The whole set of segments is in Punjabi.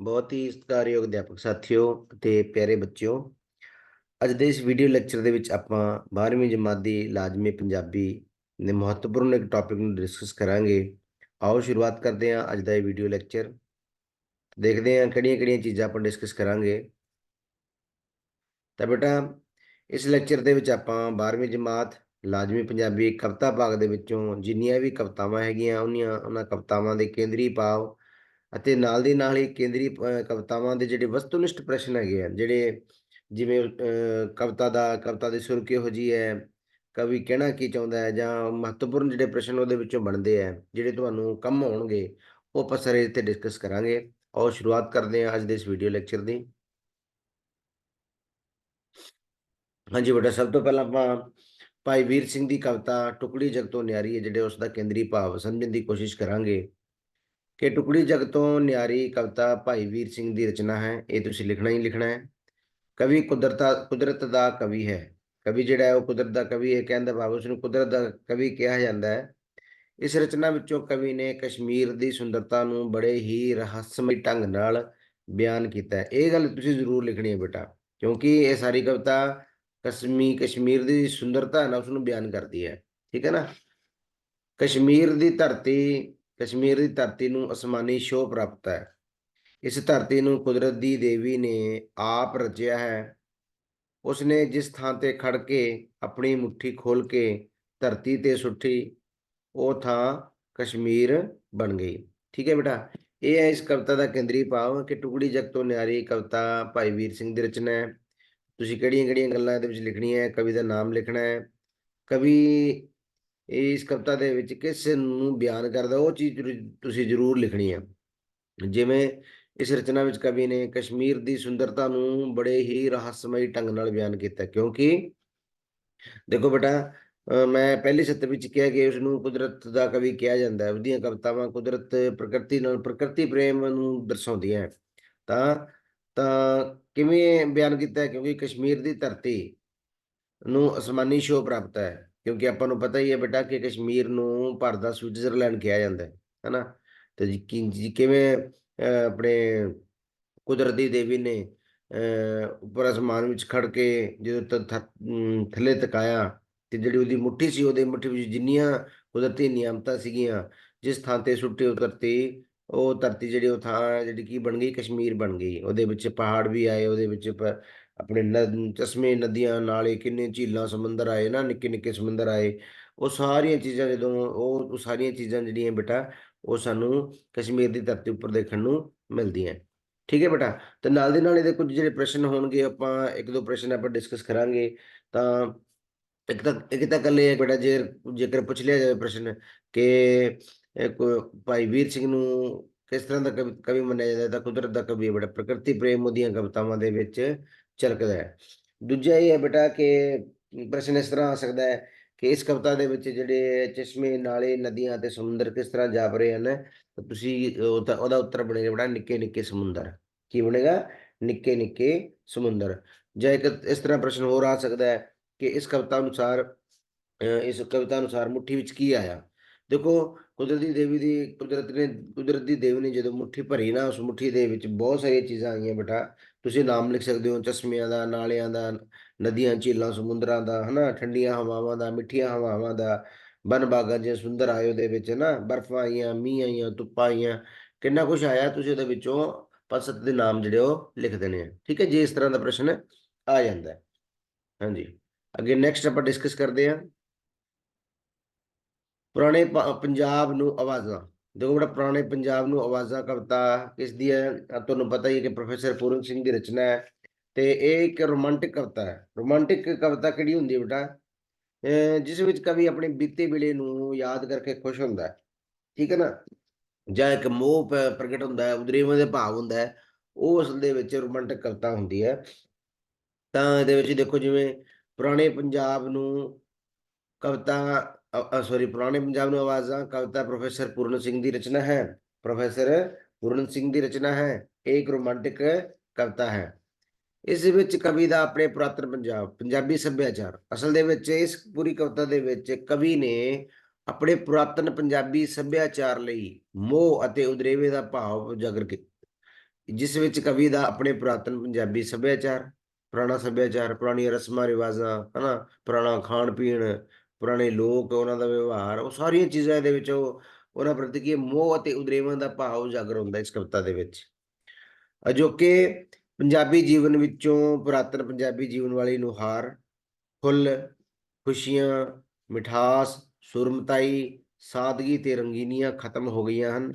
ਬਹੁਤ ਹੀ ਸਤਿਕਾਰਯੋਗ ਅਧਿਆਪਕ ਸਾਥੀਓ ਅਤੇ ਪਿਆਰੇ ਬੱਚਿਓ, ਅੱਜ ਦੇ ਇਸ ਵੀਡੀਓ ਲੈਕਚਰ ਦੇ ਵਿੱਚ ਆਪਾਂ 12ਵੀਂ ਜਮਾਤ ਦੀ ਲਾਜ਼ਮੀ ਪੰਜਾਬੀ ਦੇ ਮਹੱਤਵਪੂਰਨ ਇੱਕ ਟੌਪਿਕ ਨੂੰ ਡਿਸਕਸ ਕਰਾਂਗੇ। ਆਓ ਸ਼ੁਰੂਆਤ ਕਰਦੇ ਹਾਂ ਅੱਜ ਦਾ ਇਹ ਵੀਡੀਓ ਲੈਕਚਰ ਦੇਖਦੇ ਹਾਂ ਕਿਹੜੀਆਂ-ਕਿਹੜੀਆਂ ਚੀਜ਼ਾਂ ਆਪਾਂ ਡਿਸਕਸ ਕਰਾਂਗੇ। ਤਾਂ ਬੇਟਾ, ਇਸ ਲੈਕਚਰ ਦੇ ਵਿੱਚ ਆਪਾਂ 12ਵੀਂ ਜਮਾਤ, ਲਾਜ਼ਮੀ ਪੰਜਾਬੀ ਕਵਿਤਾ ਭਾਗ ਦੇ ਵਿੱਚੋਂ ਜਿੰਨੀਆਂ ਵੀ ਕਵਿਤਾਵਾਂ ਹੈਗੀਆਂ, ਉਹਨੀਆਂ, ਉਹਨਾਂ ਕਵਿਤਾਵਾਂ ਦੇ ਕੇਂਦਰੀ ਭਾਵ ਅਤੇ ਨਾਲ ਦੀ ਨਾਲ ਹੀ ਕੇਂਦਰੀ ਕਵਿਤਾਵਾਂ ਦੇ ਜਿਹੜੇ ਵਸਤੂਨਿਸ਼ਟ ਪ੍ਰਸ਼ਨ ਹੈਗੇ ਆ, ਜਿਹੜੇ ਜਿਵੇਂ ਕਵਿਤਾ ਦਾ, ਕਵਿਤਾ ਦੀ ਸੁਰ ਕਿਹੋ ਜੀ ਹੈ, ਕਵੀ ਕਹਿਣਾ ਕੀ ਚਾਹੁੰਦਾ ਹੈ ਜਾਂ ਮਹੱਤਵਪੂਰਨ ਜਿਹੜੇ ਪ੍ਰਸ਼ਨ ਉਹਦੇ ਵਿੱਚੋਂ ਬਣਦੇ ਆ, ਜਿਹੜੇ ਤੁਹਾਨੂੰ ਕੰਮ ਆਉਣਗੇ, ਉਹ ਆਪਾਂ ਸਾਰੇ ਇੱਥੇ ਡਿਸਕਸ ਕਰਾਂਗੇ। ਔਰ ਸ਼ੁਰੂਆਤ ਕਰਦੇ ਹਾਂ ਅੱਜ ਦੇ ਇਸ ਵੀਡੀਓ ਲੈਕਚਰ ਦੀ। ਹਾਂਜੀ ਬੇਟਾ ਸਭ ਤੋਂ ਪਹਿਲਾਂ ਆਪਾਂ ਭਾਈ ਵੀਰ ਸਿੰਘ ਦੀ ਕਵਿਤਾ, ਟੁਕੜੀ ਜਗ ਤੋਂ ਨਿਆਰੀ ਹੈ, ਜਿਹੜੇ ਉਸ ਦਾ ਕੇਂਦਰੀ ਭਾਵ ਸਮਝਣ ਦੀ ਕੋਸ਼ਿਸ਼ ਕਰਾਂਗੇ। ਕਿ ਟੁਕੜੀ ਜਗ ਤੋਂ ਨਿਆਰੀ ਕਵਿਤਾ ਭਾਈ ਵੀਰ ਸਿੰਘ ਦੀ ਰਚਨਾ ਹੈ, ਇਹ ਤੁਸੀਂ ਲਿਖਣਾ ਹੀ ਲਿਖਣਾ ਹੈ। ਕਵੀ ਕੁਦਰਤਾ, ਕੁਦਰਤ ਦਾ ਕਵੀ ਹੈ। ਕਵੀ ਜਿਹੜਾ ਹੈ ਉਹ ਕੁਦਰਤ ਦਾ ਕਵੀ ਹੈ ਕਹਿੰਦਾ ਭਾਵ ਉਸ ਨੂੰ ਕੁਦਰਤ ਦਾ ਕਵੀ ਕਿਹਾ ਜਾਂਦਾ ਹੈ। ਇਸ ਰਚਨਾ ਵਿੱਚੋਂ ਕਵੀ ਨੇ ਕਸ਼ਮੀਰ ਦੀ ਸੁੰਦਰਤਾ ਨੂੰ ਬੜੇ ਹੀ ਰਹੱਸਮਈ ਢੰਗ ਨਾਲ ਬਿਆਨ ਕੀਤਾ ਹੈ। ਇਹ ਗੱਲ ਤੁਸੀਂ ਜ਼ਰੂਰ ਲਿਖਣੀ ਹੈ ਬੇਟਾ, ਕਿਉਂਕਿ ਇਹ ਸਾਰੀ ਕਵਿਤਾ ਕਸ਼ਮੀ, ਕਸ਼ਮੀਰ ਦੀ ਸੁੰਦਰਤਾ ਨਾਲ ਨਾ ਉਸ ਨੂੰ ਬਿਆਨ ਕਰਦੀ ਹੈ। ਠੀਕ ਹੈ ਨਾ? ਕਸ਼ਮੀਰ ਦੀ ਧਰਤੀ ਕਸ਼ਮੀਰ ਦੀ ਧਰਤੀ ਨੂੰ ਅਸਮਾਨੀ ਸ਼ੋਅ ਪ੍ਰਾਪਤ ਹੈ। ਇਸ ਧਰਤੀ ਨੂੰ ਕੁਦਰਤ ਦੀ ਦੇਵੀ ਨੇ ਆਪ ਰਚਿਆ ਹੈ। ਉਸਨੇ ਜਿਸ ਥਾਂ ਤੇ ਖੜ ਕੇ ਆਪਣੀ ਮੁੱਠੀ ਖੋਲ ਕੇ ਧਰਤੀ ਤੇ ਸੁੱਟੀ, ਉਹ ਥਾਂ ਕਸ਼ਮੀਰ ਬਣ ਗਈ। ਠੀਕ ਹੈ ਬੇਟਾ, ਇਹ ਹੈ ਇਸ ਕਵਿਤਾ ਦਾ ਕੇਂਦਰੀ ਭਾਵ ਕਿ ਟੁਕੜੀ ਜਗ ਤੋਂ ਨਿਆਰੀ ਕਵਿਤਾ ਭਾਈ ਵੀਰ ਸਿੰਘ ਦੀ ਰਚਨਾ ਹੈ। ਤੁਸੀਂ ਕਿਹੜੀਆਂ ਕਿਹੜੀਆਂ ਗੱਲਾਂ ਇਹਦੇ ਵਿੱਚ ਲਿਖਣੀਆਂ ਹੈ, ਕਵੀ ਦਾ ਨਾਮ ਲਿਖਣਾ ਹੈ। ਕਵੀ ਇਸ ਕਵਿਤਾ ਦੇ ਵਿੱਚ ਕਿਸ ਨੂੰ ਬਿਆਨ ਕਰਦਾ, ਉਹ ਚੀਜ਼ ਤੁਸੀਂ ਜ਼ਰੂਰ ਲਿਖਣੀ ਹੈ ਜਿਵੇਂ ਇਸ ਰਚਨਾ ਵਿੱਚ ਕਵੀ ਨੇ ਕਸ਼ਮੀਰ ਦੀ ਸੁੰਦਰਤਾ ਨੂੰ ਬੜੇ ਹੀ ਰਹੱਸਮਈ ਢੰਗ ਨਾਲ ਬਿਆਨ ਕੀਤਾ, ਕਿਉਂਕਿ ਦੇਖੋ ਬੇਟਾ ਮੈਂ ਪਹਿਲੇ ਸੱਤਰ ਵਿੱਚ ਕਿਹਾ ਕਿ ਉਸ ਨੂੰ ਕੁਦਰਤ ਦਾ ਕਵੀ ਕਿਹਾ ਜਾਂਦਾ ਹੈ। ਉਹਦੀਆਂ ਕਵਿਤਾਵਾਂ ਕੁਦਰਤ, ਪ੍ਰਕਿਰਤੀ ਨਾਲ ਪ੍ਰਕਿਰਤੀ ਪ੍ਰੇਮ ਨੂੰ ਦਰਸਾਉਂਦੀਆਂ ਤਾਂ ਤਾਂ ਕਿਵੇਂ ਬਿਆਨ ਕੀਤਾ ਕਿਉਂਕਿ ਕਸ਼ਮੀਰ ਦੀ ਧਰਤੀ ਨੂੰ ਅਸਮਾਨੀ ਸ਼ੋਅ ਪ੍ਰਾਪਤ ਹੈ। ਕਿਉਂਕਿ ਆਪਾਂ ਨੂੰ ਪਤਾ ਹੀ ਹੈ ਬੇਟਾ ਕਿ ਕਸ਼ਮੀਰ ਨੂੰ ਭਾਰਤ ਦਾ ਸਵਿਟਜ਼ਰਲੈਂਡ ਕਿਹਾ ਜਾਂਦਾ ਹੈ ਹੈਨਾ? ਤੇ ਕਿਵੇਂ ਆਪਣੇ ਕੁਦਰਤੀ ਦੇਵੀ ਨੇ ਅਹ, ਉੱਪਰ ਅਸਮਾਨ ਵਿੱਚ ਖੜ ਕੇ ਜਦੋਂ ਥ- ਅਮ, ਥੱਲੇ ਤਕਾਇਆ ਤੇ ਜਿਹੜੀ ਉਹਦੀ ਮੁੱਠੀ ਸੀ ਉਹਦੇ ਮੁੱਠੀ ਵਿੱਚ ਜਿੰਨੀਆਂ ਕੁਦਰਤੀ ਨਿਯਮਤਾਂ ਸੀਗੀਆਂ ਜਿਸ ਥਾਂ ਤੇ ਸੁੱਟੀ ਉਹ ਧਰਤੀ ਉਹ ਧਰਤੀ ਜਿਹੜੀ ਉਹ ਥਾਂ ਜਿਹੜੀ ਕੀ ਬਣ ਗਈ? ਕਸ਼ਮੀਰ ਬਣ ਗਈ। ਉਹਦੇ ਵਿੱਚ ਪਹਾੜ ਵੀ ਆਏ ਉਹਦੇ ਵਿੱਚ ਪ- ਆਪਣੇ ਨ- ਚਸ਼ਮੇ ਨਦੀਆਂ ਨਾਲੇ ਕਿੰਨੇ ਝੀਲਾਂ, ਸਮੁੰਦਰ ਆਏ ਨਾ, ਨਿੱਕੇ ਨਿੱਕੇ ਸਮੁੰਦਰ ਆਏ, ਉਹ ਸਾਰੀਆਂ ਚੀਜ਼ਾਂ ਜਦੋਂ ਉਹ ਸਾਰੀਆਂ ਚੀਜ਼ਾਂ ਜਿਹੜੀਆਂ ਬੇਟਾ, ਉਹ ਸਾਨੂੰ ਕਸ਼ਮੀਰ ਦੀ ਧਰਤੀ ਉੱਪਰ ਦੇਖਣ ਨੂੰ ਮਿਲਦੀਆਂ। ਠੀਕ ਹੈ ਬੇਟਾ? ਤੇ ਨਾਲ ਦੇ ਨਾਲ ਇਹਦੇ ਕੁਝ ਜਿਹੜੇ ਪ੍ਰਸ਼ਨ ਹੋਣਗੇ, ਆਪਾਂ ਇੱਕ ਦੋ ਪ੍ਰਸ਼ਨ ਆਪਾਂ ਡਿਸਕਸ ਕਰਾਂਗੇ, ਤਾਂ ਇੱਕ ਤਾਂ ਇੱਕ ਤਾਂ ਗੱਲ ਬੇਟਾ, ਜੇ, ਜੇਕਰ ਪੁੱਛ ਲਿਆ ਜਾਵੇ ਪ੍ਰਸ਼ਨ ਕਿ ਭਾਈ ਵੀਰ ਸਿੰਘ ਨੂੰ ਕਿਸ ਤਰ੍ਹਾਂ ਦਾ ਕਵੀ ਕਵੀ ਮੰਨਿਆ ਜਾਂਦਾ ਤਾਂ ਕੁਦਰਤ ਦਾ ਕਵੀ ਹੈ ਬੇਟਾ, ਪ੍ਰਕਿਰਤੀ ਪ੍ਰੇਮ ਉਹਦੀਆਂ ਕਵਿਤਾਵਾਂ ਦੇ ਵਿੱਚ ਝਲਕਦਾ ਹੈ। ਦੂਜਾ ਇਹ ਹੈ ਬੇਟਾ ਕਿ ਪ੍ਰਸ਼ਨ ਇਸ ਤਰ੍ਹਾਂ ਆ ਸਕਦਾ ਹੈ ਕਿ ਇਸ ਕਵਿਤਾ ਦੇ ਵਿੱਚ ਜਿਹੜੇ ਚਸ਼ਮੇ ਨਾਲੇ ਨਦੀਆਂ ਤੇ ਸਮੁੰਦਰ ਕਿਸ ਤਰ੍ਹਾਂ ਜਾਪ ਰਹੇ ਹਨ, ਤਾਂ ਤੁਸੀਂ ਉਹਦਾ ਉੱਤਰ ਬਣੇਗਾ ਬੇਟਾ ਨਿੱਕੇ ਨਿੱਕੇ ਸਮੁੰਦਰ। ਕੀ ਬਣੇਗਾ? ਨਿੱਕੇ ਨਿੱਕੇ ਸਮੁੰਦਰ। ਜਾਂ ਇੱਕ ਇਸ ਤਰ੍ਹਾਂ ਪ੍ਰਸ਼ਨ ਹੋਰ ਆ ਸਕਦਾ ਹੈ ਕਿ ਇਸ ਕਵਿਤਾ ਅਨੁਸਾਰ ਇਸ ਕਵਿਤਾ ਅਨੁਸਾਰ ਮੁੱਠੀ ਵਿੱਚ ਕੀ ਆਇਆ? ਦੇਖੋ ਕੁਦਰਤੀ ਦੇਵੀ ਦੀ, ਕੁਦਰਤ ਨੇ, ਕੁਦਰਤ ਦੀ ਦੇਵੀ ਨੇ ਜਦੋਂ ਮੁੱਠੀ ਭਰੀ ਨਾ, ਉਸ ਮੁੱਠੀ ਦੇ ਵਿੱਚ ਬਹੁਤ ਸਾਰੀਆਂ ਚੀਜ਼ਾਂ ਆਈਆਂ ਬੇਟਾ। ਤੁਸੀਂ ਨਾਮ ਲਿਖ ਸਕਦੇ ਹੋ, ਚਸ਼ਮਿਆਂ ਦਾ, ਨਾਲਿਆਂ ਦਾ, ਨਦੀਆਂ, ਝੀਲਾਂ, ਸਮੁੰਦਰਾਂ ਦਾ, ਹਨਾ, ਠੰਡੀਆਂ ਹਵਾਵਾਂ ਦਾ, ਮਿੱਠੀਆਂ ਹਵਾਵਾਂ ਦਾ, ਬਨ ਬਾਗਾਂ ਜਿਹਾ ਸੁੰਦਰ ਆਏ ਉਹਦੇ ਵਿੱਚ ਨਾ ਬਰਫ਼ਾਂ ਆਈਆਂ, ਮੀਂਹ ਆਈਆਂ, ਧੁੱਪਾਂ ਆਈਆਂ, ਕਿੰਨਾ ਕੁਝ ਆਇਆ ਤੁਸੀਂ ਉਹਦੇ ਵਿੱਚੋਂ, ਪੰਜ ਸੱਤ ਦੇ ਨਾਮ ਜਿਹੜੇ ਉਹ ਲਿਖ ਦੇਣੇ ਆ, ਠੀਕ ਹੈ ਜੇ, ਇਸ ਤਰ੍ਹਾਂ ਦਾ ਪ੍ਰਸ਼ਨ ਆ ਜਾਂਦਾ ਹੈ। ਹਾਂਜੀ, ਅੱਗੇ ਨੈਕਸਟ ਆਪਾਂ ਡਿਸਕਸ ਕਰਦੇ ਹਾਂ। ਪੁਰਾਣੇ ਪ- ਪੰਜਾਬ ਨੂੰ ਆਵਾਜ਼ਾਂ। ਦੇਖੋ ਬੜਾ ਪੁਰਾਣੇ ਪੰਜਾਬ ਨੂੰ ਆਵਾਜ਼ਾਂ ਕਵਿਤਾ ਕਿਸ ਦੀ ਹੈ? ਤੁਹਾਨੂੰ ਪਤਾ ਹੀ ਹੈ ਕਿ ਪ੍ਰੋਫੈਸਰ ਪੂਰਨ ਸਿੰਘ ਦੀ ਰਚਨਾ ਹੈ ਤੇ ਇਹ ਇੱਕ ਰੋਮਾਂਟਿਕ ਕਵਿਤਾ ਹੈ। ਰੋਮਾਂਟਿਕ ਕਵਿਤਾ ਕਿਹੜੀ ਹੁੰਦੀ ਹੈ ਬੇਟਾ? ਜਿਸ ਵਿੱਚ ਕਵੀ ਆਪਣੇ ਬੀਤੇ ਵੇਲੇ ਨੂੰ ਯਾਦ ਕਰਕੇ ਖੁਸ਼ ਹੁੰਦਾ ਹੈ। ਠੀਕ ਹੈ ਨਾ? ਜਾਂ ਇੱਕ ਮੋਹ ਪ- ਪ੍ਰਗਟ ਹੁੰਦਾ ਹੈ, ਉਦਰੇਵੇਂ ਦੇ ਭਾਵ ਹੁੰਦਾ ਹੈ, ਉਹ ਅਸਲ ਦੇ ਵਿੱਚ ਰੋਮਾਂਟਿਕ ਕਵਿਤਾ ਹੁੰਦੀ ਹੈ। ਤਾਂ ਇਹਦੇ ਵਿੱਚ ਦੇਖੋ ਜਿਵੇਂ ਪੁਰਾਣੇ ਪੰਜਾਬ ਨੂੰ ਕਵਿਤਾ ਸੌਰੀ ਪੁਰਾਣੇ ਪੰਜਾਬ ਨੂੰ ਆਵਾਜ਼ਾਂ ਕਵਿਤਾ ਪ੍ਰੋਫੈਸਰ ਪੂਰਨ ਸਿੰਘ ਦੀ ਰਚਨਾ ਹੈ। ਪ੍ਰੋਫੈਸਰ ਪੂਰਨ ਸਿੰਘ ਦੀ ਰਚਨਾ ਹੈ। ਇਹ ਇੱਕ ਰੋਮਾਂਟਿਕ ਕਵਿਤਾ ਹੈ। ਇਸ ਵਿੱਚ ਕਵੀ ਦਾ ਆਪਣੇ ਪੁਰਾਤਨ ਪੰਜਾਬ, ਪੰਜਾਬੀ ਸੱਭਿਆਚਾਰ, ਅਸਲ ਦੇ ਵਿੱਚ ਇਸ ਪੂਰੀ ਕਵਿਤਾ ਦੇ ਵਿੱਚ ਕਵੀ ਨੇ ਆਪਣੇ ਪੁਰਾਤਨ ਪੰਜਾਬੀ ਸੱਭਿਆਚਾਰ ਲਈ ਮੋਹ ਅਤੇ ਉਦਰੇਵੇ ਦਾ ਭਾਵ ਉਜਾਗਰ ਕੀਤਾ। ਜਿਸ ਵਿੱਚ ਕਵੀ ਦਾ ਆਪਣੇ ਪੁਰਾਤਨ ਪੰਜਾਬੀ ਸੱਭਿਆਚਾਰ, ਪੁਰਾਣਾ ਸੱਭਿਆਚਾਰ, ਪੁਰਾਣੀਆਂ ਰਸਮਾਂ, ਰਿਵਾਜਾਂ, ਹਨਾ, ਪੁਰਾਣਾ ਖਾਣ ਪੀਣ ਪੁਰਾਣੇ ਲੋਕ, ਉਹਨਾਂ ਦਾ ਵਿਵਹਾਰ, ਉਹ ਸਾਰੀਆਂ ਚੀਜ਼ਾਂ ਇਹਦੇ ਵਿੱਚ ਉਹ, ਉਹਨਾਂ ਪ੍ਰਤੀ ਕੀ ਮੋਹ ਅਤੇ ਉਦਰੇਵਾਂ ਦਾ ਭਾਵ ਉਜਾਗਰ ਹੁੰਦਾ ਇਸ ਕਵਿਤਾ ਦੇ ਵਿੱਚ। ਅਜੋਕੇ ਪੰਜਾਬੀ ਜੀਵਨ ਵਿੱਚੋਂ ਪੁਰਾਤਨ ਪੰਜਾਬੀ ਜੀਵਨ ਵਾਲੀ ਨੁਹਾਰ ਫੁੱਲ ਖੁਸ਼ੀਆਂ, ਮਿਠਾਸ, ਸੁਰਮਤਾਈ, ਸਾਦਗੀ ਤੇ ਰੰਗੀਨੀਆਂ ਖਤਮ ਹੋ ਗਈਆਂ ਹਨ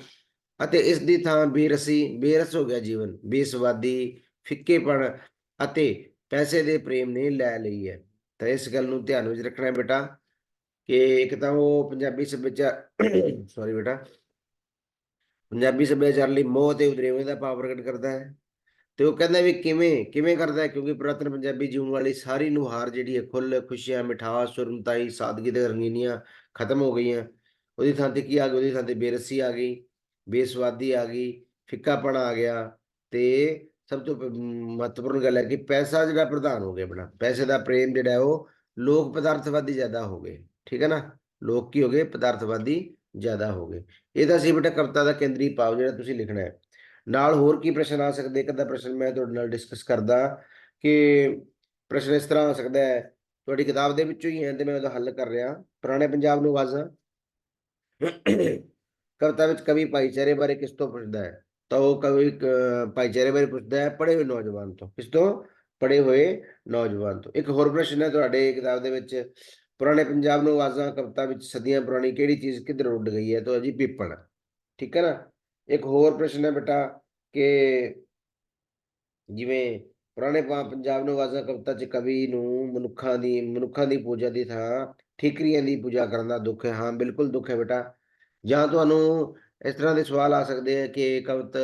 ਅਤੇ ਇਸ ਦੀ ਥਾਂ ਬੇਰਸੀ, ਬੇਰਸ ਹੋ ਗਿਆ ਜੀਵਨ, ਬੇਸਵਾਦੀ, ਫਿੱਕੇਪਣ ਅਤੇ ਪੈਸੇ ਦੇ ਪ੍ਰੇਮ ਨੇ ਲੈ ਲਈ ਹੈ। ਤਾਂ ਇਸ ਗੱਲ ਨੂੰ ਧਿਆਨ ਵਿੱਚ ਰੱਖਣਾ ਬੇਟਾ। ਕਿ ਇੱਕ ਤਾਂ ਉਹ ਪੰਜਾਬੀ ਸੱਭਿਆਚਾਰ ਸੌਰੀ ਬੇਟਾ। ਪੰਜਾਬੀ ਸੱਭਿਆਚਾਰ ਲਈ ਮੋਹ ਤੇ ਉਦਰੇਵੇਂ ਦਾ ਭਾਵ ਪ੍ਰਗਟ ਕਰਦਾ ਹੈ। ਤੇ ਉਹ ਕਹਿੰਦਾ ਵੀ ਕਿਵੇਂ ਕਿਵੇਂ ਕਰਦਾ ਕਿਉਂਕਿ ਪੁਰਾਤਨ ਪੰਜਾਬੀ ਜੀਵਨ ਵਾਲੀ ਸਾਰੀ ਨੁਹਾਰ ਜਿਹੜੀ ਹੈ, ਖੁੱਲ, ਖੁਸ਼ੀਆਂ, ਮਿਠਾਸ, ਸੁਰਮਤਾਈ, ਸਾਦਗੀ ਤੇ ਰੰਗੀਨੀਆਂ ਖਤਮ ਹੋ ਗਈਆਂ। ਉਹਦੀ ਥਾਂ ਤੇ ਕੀ ਆ ਗਈ? ਉਹਦੀ ਥਾਂ ਤੇ ਬੇਰਸੀ ਆ ਗਈ, ਬੇਸਵਾਦੀ ਆ ਗਈ, ਫਿੱਕਾਪਣ ਆ ਗਿਆ। ਤੇ ਸਭ ਤੋਂ ਮਹੱਤਵਪੂਰਨ ਗੱਲ ਹੈ ਕਿ ਪੈਸਾ ਜਿਹੜਾ ਪ੍ਰਧਾਨ ਹੋ ਗਿਆ ਬਣਾ ਪੈਸੇ ਦਾ ਪ੍ਰੇਮ ਜਿਹੜਾ ਉਹ ਲੋਕ ਪਦਾਰਥਵਾਦੀ ਜ਼ਿਆਦਾ ਹੋ ਗਏ। ਠੀਕ ਹੈ ਨਾ? ਲੋਕ ਕੀ ਹੋ ਗਏ? ਪਦਾਰਥਵਾਦੀ ਜ਼ਿਆਦਾ ਹੋ ਗਏ। ਇਹਦਾ ਸੀ ਬੇਟਾ ਕਵਿਤਾ ਦਾ ਕੇਂਦਰੀ ਭਾਵ ਜਿਹੜਾ ਤੁਸੀਂ ਲਿਖਣਾ ਹੈ। ਨਾਲ ਹੋਰ ਕੀ ਪ੍ਰਸ਼ਨ ਆ ਸਕਦੇ? ਇੱਕ ਅੱਧਾ ਪ੍ਰਸ਼ਨ ਮੈਂ ਤੁਹਾਡੇ ਨਾਲ ਡਿਸਕਸ ਕਰਦਾ ਕਿ ਪ੍ਰਸ਼ਨ ਇਸ ਤਰ੍ਹਾਂ ਆ ਸਕਦਾ ਹੈ। ਤੁਹਾਡੀ ਕਿਤਾਬ ਦੇ ਵਿੱਚੋਂ ਹੀ ਹੈ ਤੇ ਮੈਂ ਉਹਦਾ ਹੱਲ ਕਰ ਰਿਹਾ। ਪੁਰਾਣੇ ਪੰਜਾਬ ਨੂੰ ਆਵਾਜ਼ਾਂ। ਕਵਿਤਾ ਵਿੱਚ ਕਵੀ ਭਾਈਚਾਰੇ ਬਾਰੇ ਕਿਸ ਤੋਂ ਪੁੱਛਦਾ ਹੈ? ਤਾਂ ਉਹ ਕਵੀ ਭਾਈਚਾਰੇ ਬਾਰੇ ਪੁੱਛਦਾ ਹੈ, ਪੜ੍ਹੇ ਹੋਏ ਨੌਜਵਾਨ ਤੋਂ। ਕਿਸ ਤੋਂ? ਪੜ੍ਹੇ ਹੋਏ ਨੌਜਵਾਨ ਤੋਂ। ਇੱਕ ਹੋਰ ਪ੍ਰਸ਼ਨ ਹੈ ਤੁਹਾਡੇ ਕਿਤਾਬ ਦੇ ਵਿੱਚ। ਪੁਰਾਣੇ ਪੰਜਾਬ ਨੂੰ ਆਵਾਜ਼ਾਂ ਕਵਿਤਾ ਵਿੱਚ ਸਦੀਆਂ ਪੁਰਾਣੀ ਕਿਹੜੀ ਚੀਜ਼ ਕਿੱਧਰ ਉੱਡ ਗਈ ਹੈ? ਤਾਂ ਜੀ ਪੀਪਲ ਠੀਕ ਹੈ ਨਾ? ਇੱਕ ਹੋਰ ਪ੍ਰਸ਼ਨ ਹੈ ਬੇਟਾ ਕਿ ਜਿਵੇਂ ਪੁਰਾਣੇ ਪਾ- ਪੰਜਾਬ ਨੂੰ ਆਵਾਜ਼ਾਂ ਕਵਿਤਾ ਚ ਕਵੀ ਨੂੰ ਮਨੁੱਖਾਂ ਦੀ ਮਨੁੱਖਾਂ ਦੀ ਪੂਜਾ ਦੀ ਥਾਂ, ਠੀਕਰੀਆਂ ਦੀ ਪੂਜਾ ਕਰਨ ਦਾ ਦੁੱਖ ਹੈ। ਹਾਂ, ਬਿਲਕੁਲ ਦੁੱਖ ਹੈ ਬੇਟਾ। ਜਾਂ ਤੁਹਾਨੂੰ ਇਸ ਤਰ੍ਹਾਂ ਦੇ ਸਵਾਲ ਆ ਸਕਦੇ ਆ ਕਿ ਕਵਿਤਾ